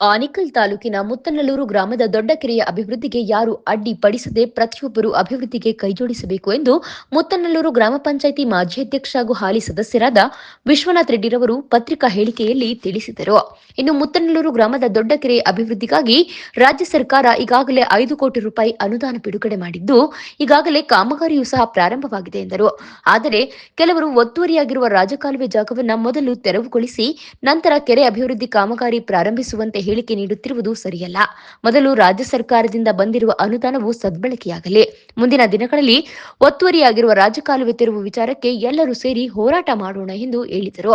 ಆನಿಕಲ್ ತಾಲೂಕಿನ ಮುತ್ತನಲ್ಲೂರು ಗ್ರಾಮದ ದೊಡ್ಡ ಕೆರೆಯ ಅಭಿವೃದ್ಧಿಗೆ ಯಾರು ಅಡ್ಡಿಪಡಿಸದೆ ಪ್ರತಿಯೊಬ್ಬರು ಅಭಿವೃದ್ಧಿಗೆ ಕೈಜೋಡಿಸಬೇಕು ಎಂದು ಮುತ್ತನಲ್ಲೂರು ಗ್ರಾಮ ಪಂಚಾಯಿತಿ ಮಾಜಿ ಅಧ್ಯಕ್ಷ ಹಾಗೂ ಹಾಲಿ ಸದಸ್ಯರಾದ ವಿಶ್ವನಾಥ್ ರೆಡ್ಡಿರವರು ಪತ್ರಿಕಾ ಹೇಳಿಕೆಯಲ್ಲಿ ತಿಳಿಸಿದರು. ಇನ್ನು ಮುತ್ತನಲ್ಲೂರು ಗ್ರಾಮದ ದೊಡ್ಡ ಕೆರೆ ಅಭಿವೃದ್ಧಿಗಾಗಿ ರಾಜ್ಯ ಸರ್ಕಾರ ಈಗಾಗಲೇ ಐದು ಕೋಟಿ ರೂಪಾಯಿ ಅನುದಾನ ಬಿಡುಗಡೆ ಮಾಡಿದ್ದು, ಈಗಾಗಲೇ ಕಾಮಗಾರಿಯೂ ಸಹ ಪ್ರಾರಂಭವಾಗಿದೆ ಎಂದರು. ಆದರೆ ಕೆಲವರು ಒತ್ತುವರಿಯಾಗಿರುವ ರಾಜಕಾಲುವೆ ಜಾಗವನ್ನು ಮೊದಲು ತೆರವುಗೊಳಿಸಿ, ನಂತರ ಕೆರೆ ಅಭಿವೃದ್ಧಿ ಕಾಮಗಾರಿ ಪ್ರಾರಂಭಿಸುವಂತೆ ಹೇಳಿಕೆ ನೀಡುತ್ತಿರುವುದು ಸರಿಯಲ್ಲ. ಮೊದಲು ರಾಜ್ಯ ಸರ್ಕಾರದಿಂದ ಬಂದಿರುವ ಅನುದಾನವು ಸದ್ಬಳಕೆಯಾಗಲಿ. ಮುಂದಿನ ದಿನಗಳಲ್ಲಿ ಒತ್ತುವರಿಯಾಗಿರುವ ರಾಜಕಾಲುವೆ ತೆರವು ವಿಚಾರಕ್ಕೆ ಎಲ್ಲರೂ ಸೇರಿ ಹೋರಾಟ ಮಾಡೋಣ ಎಂದು ಹೇಳಿದರು.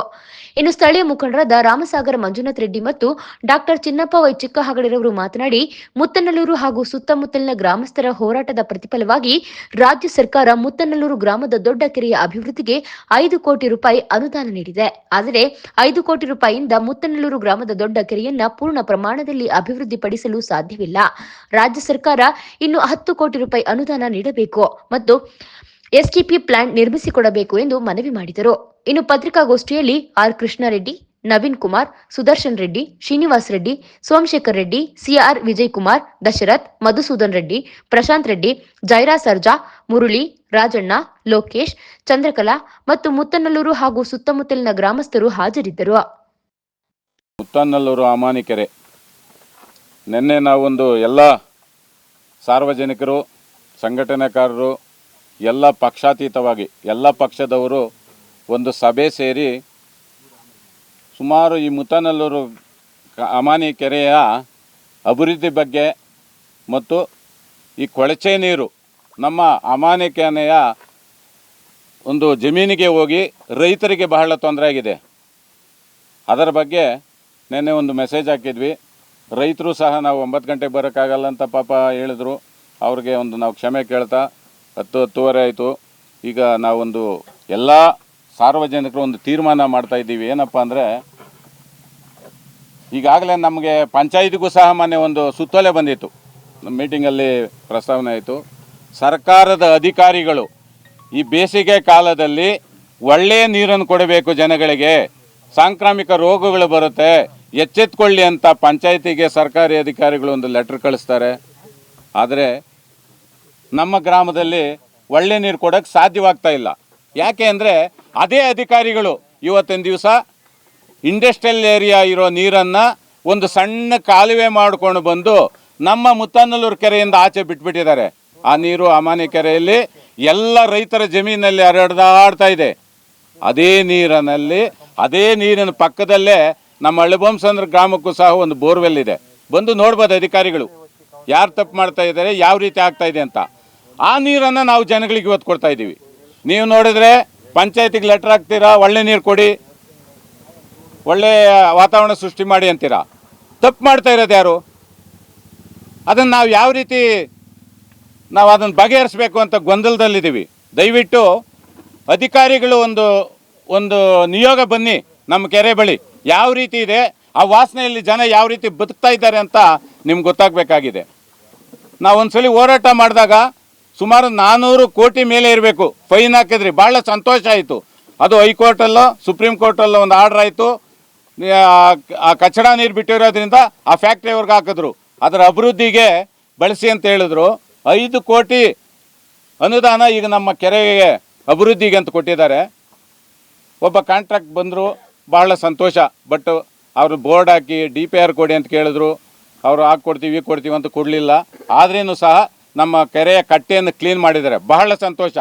ಇನ್ನು ಸ್ಥಳೀಯ ಮುಖಂಡರಾದ ರಾಮಸಾಗರ, ಮಂಜುನಾಥ್ ರೆಡ್ಡಿ ಮತ್ತು ಡಾಕ್ಟರ್ ಚಿನ್ನಪ್ಪ ವೈ ಚಿಕ್ಕಹಗಡಿರವರು ಮಾತನಾಡಿ, ಮುತ್ತನಲ್ಲೂರು ಹಾಗೂ ಸುತ್ತಮುತ್ತಲಿನ ಗ್ರಾಮಸ್ಥರ ಹೋರಾಟದ ಪ್ರತಿಫಲವಾಗಿ ರಾಜ್ಯ ಸರ್ಕಾರ ಮುತ್ತನಲ್ಲೂರು ಗ್ರಾಮದ ದೊಡ್ಡ ಕೆರೆಯ ಅಭಿವೃದ್ಧಿಗೆ ಐದು ಕೋಟಿ ರೂಪಾಯಿ ಅನುದಾನ ನೀಡಿದೆ. ಆದರೆ ಐದು ಕೋಟಿ ರೂಪಾಯಿಯಿಂದ ಮುತ್ತನಲ್ಲೂರು ಗ್ರಾಮದ ದೊಡ್ಡ ಕೆರೆಯನ್ನ ಪೂರ್ಣ ಪ್ರಮಾಣದಲ್ಲಿ ಅಭಿವೃದ್ಧಿಪಡಿಸಲು ಸಾಧ್ಯವಿಲ್ಲ. ರಾಜ್ಯ ಸರ್ಕಾರ ಇನ್ನು ಹತ್ತು ಕೋಟಿ ರೂಪಾಯಿ ಅನುದಾನ ನೀಡಬೇಕು ಮತ್ತು ಎಸ್ಟಿಪಿ ಪ್ಲಾಂಟ್ ನಿರ್ಮಿಸಿಕೊಡಬೇಕು ಎಂದು ಮನವಿ ಮಾಡಿದರು. ಇನ್ನು ಪತ್ರಿಕಾಗೋಷ್ಠಿಯಲ್ಲಿ ಆರ್. ಕೃಷ್ಣಾರೆಡ್ಡಿ, ನವೀನ್ ಕುಮಾರ್, ಸುದರ್ಶನ್ ರೆಡ್ಡಿ, ಶ್ರೀನಿವಾಸ್ ರೆಡ್ಡಿ, ಸೋಮಶೇಖರ್ ರೆಡ್ಡಿ, ಸಿಆರ್ ವಿಜಯ್ ಕುಮಾರ್ ದಶರಥ್, ಮಧುಸೂದನ್ ರೆಡ್ಡಿ, ಪ್ರಶಾಂತ್ ರೆಡ್ಡಿ, ಜೈರಾ ಸರ್ಜಾ, ಮುರುಳಿ, ರಾಜಣ್ಣ, ಲೋಕೇಶ್, ಚಂದ್ರಕಲಾ ಮತ್ತು ಮುತ್ತನಲ್ಲೂರು ಹಾಗೂ ಸುತ್ತಮುತ್ತಲಿನ ಗ್ರಾಮಸ್ಥರು ಹಾಜರಿದ್ದರು. ಮುತ್ತನ್ನಲ್ಲೂರು ಅಮಾನಿಕೆರೆ. ನಿನ್ನೆ ನಾವೊಂದು ಎಲ್ಲ ಸಾರ್ವಜನಿಕರು, ಸಂಘಟನೆಕಾರರು, ಎಲ್ಲ ಪಕ್ಷಾತೀತವಾಗಿ, ಎಲ್ಲ ಪಕ್ಷದವರು ಒಂದು ಸಭೆ ಸೇರಿ ಸುಮಾರು ಈ ಮುತ್ತನಲ್ಲೂರು ಅಮಾನಿ ಕೆರೆಯ ಅಭಿವೃದ್ಧಿ ಬಗ್ಗೆ ಮತ್ತು ಈ ಕೊಳಚೆ ನೀರು ನಮ್ಮ ಅಮಾನಿಕೆನೆಯ ಒಂದು ಜಮೀನಿಗೆ ಹೋಗಿ ರೈತರಿಗೆ ಬಹಳ ತೊಂದರೆ ಆಗಿದೆ. ಅದರ ಬಗ್ಗೆ ನಿನ್ನೆ ಒಂದು ಮೆಸೇಜ್ ಹಾಕಿದ್ವಿ. ರೈತರು ಸಹ ನಾವು ಒಂಬತ್ತು ಗಂಟೆಗೆ ಬರೋಕ್ಕಾಗಲ್ಲ ಅಂತ ಪಾಪ ಹೇಳಿದ್ರು. ಅವ್ರಿಗೆ ಒಂದು ನಾವು ಕ್ಷಮೆ ಕೇಳ್ತಾ ಹತ್ತು ಹತ್ತುವರೆ ಆಯಿತು. ಈಗ ನಾವೊಂದು ಎಲ್ಲ ಸಾರ್ವಜನಿಕರು ಒಂದು ತೀರ್ಮಾನ ಮಾಡ್ತಾ ಇದ್ದೀವಿ. ಏನಪ್ಪ ಅಂದರೆ ಈಗಾಗಲೇ ನಮಗೆ ಪಂಚಾಯತಿಗೂ ಸಹ ಮೊನ್ನೆ ಒಂದು ಸುತ್ತೋಲೆ ಬಂದಿತ್ತು. ನಮ್ಮ ಮೀಟಿಂಗಲ್ಲಿ ಪ್ರಸ್ತಾವನೆ ಆಯಿತು. ಸರ್ಕಾರದ ಅಧಿಕಾರಿಗಳು ಈ ಬೇಸಿಗೆ ಕಾಲದಲ್ಲಿ ಒಳ್ಳೆಯ ನೀರನ್ನು ಕೊಡಬೇಕು ಜನಗಳಿಗೆ. ಸಾಂಕ್ರಾಮಿಕ ರೋಗಗಳು ಬರುತ್ತೆ. ಎಚ್ಚೆತ್ಕೊಳ್ಳಿ ಅಂತ ಪಂಚಾಯತಿಗೆ ಸರ್ಕಾರಿ ಅಧಿಕಾರಿಗಳು ಒಂದು ಲೆಟ್ರ್ ಕಳಿಸ್ತಾರೆ. ಆದರೆ ನಮ್ಮ ಗ್ರಾಮದಲ್ಲಿ ಒಳ್ಳೆ ನೀರು ಕೊಡೋಕ್ಕೆ ಸಾಧ್ಯವಾಗ್ತಾ ಇಲ್ಲ. ಯಾಕೆ ಅಂದರೆ ಅದೇ ಅಧಿಕಾರಿಗಳು ಇವತ್ತಿನ ದಿವಸ ಇಂಡಸ್ಟ್ರಿಯಲ್ ಏರಿಯಾ ಇರೋ ನೀರನ್ನು ಒಂದು ಸಣ್ಣ ಕಾಲುವೆ ಮಾಡಿಕೊಂಡು ಬಂದು ನಮ್ಮ ಮುತ್ತನ್ನಲ್ಲೂರು ಕೆರೆಯಿಂದ ಆಚೆ ಬಿಟ್ಬಿಟ್ಟಿದ್ದಾರೆ. ಆ ನೀರು ಅಮಾನಿ ಕೆರೆಯಲ್ಲಿ ಎಲ್ಲ ರೈತರ ಜಮೀನಲ್ಲಿ ಹರಡ್ದಾಡ್ತಾ ಇದೆ. ಅದೇ ನೀರಿನಲ್ಲಿ, ಅದೇ ನೀರಿನ ಪಕ್ಕದಲ್ಲೇ ನಮ್ಮ ಹಳ್ಳಿಬೊಮ್ಮಸಂದ್ರ ಗ್ರಾಮಕ್ಕೂ ಸಹ ಒಂದು ಬೋರ್ವೆಲ್ ಇದೆ. ಬಂದು ನೋಡ್ಬೋದು ಅಧಿಕಾರಿಗಳು. ಯಾರು ತಪ್ಪು ಮಾಡ್ತಾ ಇದ್ದಾರೆ ಯಾವ ರೀತಿ ಆಗ್ತಾ ಇದೆ ಅಂತ. ಆ ನೀರನ್ನು ನಾವು ಜನಗಳಿಗೆ ಇವತ್ತು ಕೊಡ್ತಾ ಇದ್ದೀವಿ. ನೀವು ನೋಡಿದ್ರೆ ಪಂಚಾಯತಿಗೆ ಲೆಟ್ರ್ ಹಾಕ್ತೀರಾ, ಒಳ್ಳೆ ನೀರು ಕೊಡಿ, ಒಳ್ಳೆ ವಾತಾವರಣ ಸೃಷ್ಟಿ ಮಾಡಿ ಅಂತೀರಾ. ತಪ್ಪು ಮಾಡ್ತಾ ಇರೋದು ಯಾರು? ಅದನ್ನು ನಾವು ಯಾವ ರೀತಿ ನಾವು ಅದನ್ನು ಬಗೆಹರಿಸಬೇಕು ಅಂತ ಗೊಂದಲದಲ್ಲಿದ್ದೀವಿ. ದಯವಿಟ್ಟು ಅಧಿಕಾರಿಗಳು ಒಂದು ಒಂದು ನಿಯೋಗ ಬನ್ನಿ ನಮ್ಮ ಕೆರೆ ಬಳಿ. ಯಾವ ರೀತಿ ಇದೆ, ಆ ವಾಸನೆಯಲ್ಲಿ ಜನ ಯಾವ ರೀತಿ ಬದುಕ್ತಾ ಇದ್ದಾರೆ ಅಂತ ನಿಮ್ಗೆ ಗೊತ್ತಾಗಬೇಕಾಗಿದೆ. ನಾವು ಒಂದ್ಸಲಿ ಹೋರಾಟ ಮಾಡಿದಾಗ ಸುಮಾರು ನಾನ್ನೂರು ಕೋಟಿ ಮೇಲೆ ಇರಬೇಕು. ಫೈನ್ ಹಾಕಿದ್ರಿ ಭಾಳ ಸಂತೋಷ ಆಯಿತು. ಅದು ಹೈಕೋರ್ಟಲ್ಲೋ, ಸುಪ್ರೀಂ ಕೋರ್ಟಲ್ಲೋ ಒಂದು ಆರ್ಡರ್ ಆಯಿತು. ಆ ಕಚಡ ನೀರು ಬಿಟ್ಟಿರೋದ್ರಿಂದ ಆ ಫ್ಯಾಕ್ಟ್ರಿ ಅವ್ರಿಗೆ ಹಾಕಿದ್ರು. ಅದರ ಅಭಿವೃದ್ಧಿಗೆ ಬಳಸಿ ಅಂತ ಹೇಳಿದ್ರು. ಐದು ಕೋಟಿ ಅನುದಾನ ಈಗ ನಮ್ಮ ಕೆರೆಗೆ ಅಭಿವೃದ್ಧಿಗೆ ಅಂತ ಕೊಟ್ಟಿದ್ದಾರೆ. ಒಬ್ಬ ಕಾಂಟ್ರಾಕ್ಟ್ ಬಂದರು ಭಾಳ ಸಂತೋಷ. ಬಟ್ ಅವರು ಬೋರ್ಡ್ ಹಾಕಿ ಡಿ ಪಿ ಆರ್ ಕೊಡಿ ಅಂತ ಕೇಳಿದ್ರು. ಅವರು ಹಾಕಿ ಕೊಡ್ತೀವಿ ಕೊಡ್ತೀವಿ ಅಂತ ಕೊಡಲಿಲ್ಲ. ಆದ್ರೂ ಸಹ ನಮ್ಮ ಕೆರೆಯ ಕಟ್ಟೆಯನ್ನು ಕ್ಲೀನ್ ಮಾಡಿದ್ದಾರೆ. ಬಹಳ ಸಂತೋಷ.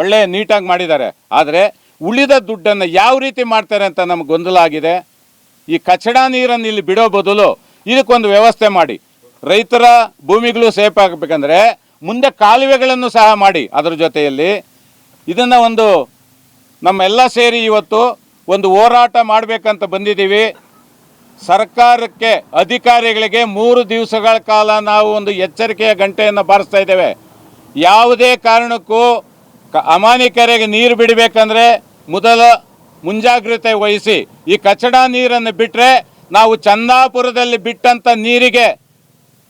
ಒಳ್ಳೆಯ ನೀಟಾಗಿ ಮಾಡಿದ್ದಾರೆ. ಆದರೆ ಉಳಿದ ದುಡ್ಡನ್ನು ಯಾವ ರೀತಿ ಮಾಡ್ತಾರೆ ಅಂತ ನಮ್ಗೆ ಗೊಂದಲ ಆಗಿದೆ. ಈ ಕಚಡ ನೀರನ್ನು ಇಲ್ಲಿ ಬಿಡೋ ಬದಲು ಇದಕ್ಕೊಂದು ವ್ಯವಸ್ಥೆ ಮಾಡಿ. ರೈತರ ಭೂಮಿಗಳು ಸೇಫ್ ಆಗಬೇಕಂದ್ರೆ ಮುಂದೆ ಕಾಲುವೆಗಳನ್ನು ಸಹ ಮಾಡಿ ಅದರ ಜೊತೆಯಲ್ಲಿ. ಇದನ್ನು ಒಂದು ನಮ್ಮೆಲ್ಲ ಸೇರಿ ಇವತ್ತು ಒಂದು ಹೋರಾಟ ಮಾಡಬೇಕಂತ ಬಂದಿದ್ದೀವಿ. ಸರ್ಕಾರಕ್ಕೆ, ಅಧಿಕಾರಿಗಳಿಗೆ ಮೂರು ದಿವಸಗಳ ಕಾಲ ನಾವು ಒಂದು ಎಚ್ಚರಿಕೆಯ ಗಂಟೆಯನ್ನು ಬಾರಿಸ್ತಾ ಇದ್ದೇವೆ. ಯಾವುದೇ ಕಾರಣಕ್ಕೂ ಕ ಅಮಾನಿ ಕೆರೆಗೆ ನೀರು ಬಿಡಬೇಕಂದ್ರೆ ಮೊದಲ ಮುಂಜಾಗ್ರತೆ ವಹಿಸಿ. ಈ ಕಚಡ ನೀರನ್ನು ಬಿಟ್ಟರೆ ನಾವು ಚಂದಾಪುರದಲ್ಲಿ ಬಿಟ್ಟಂಥ ನೀರಿಗೆ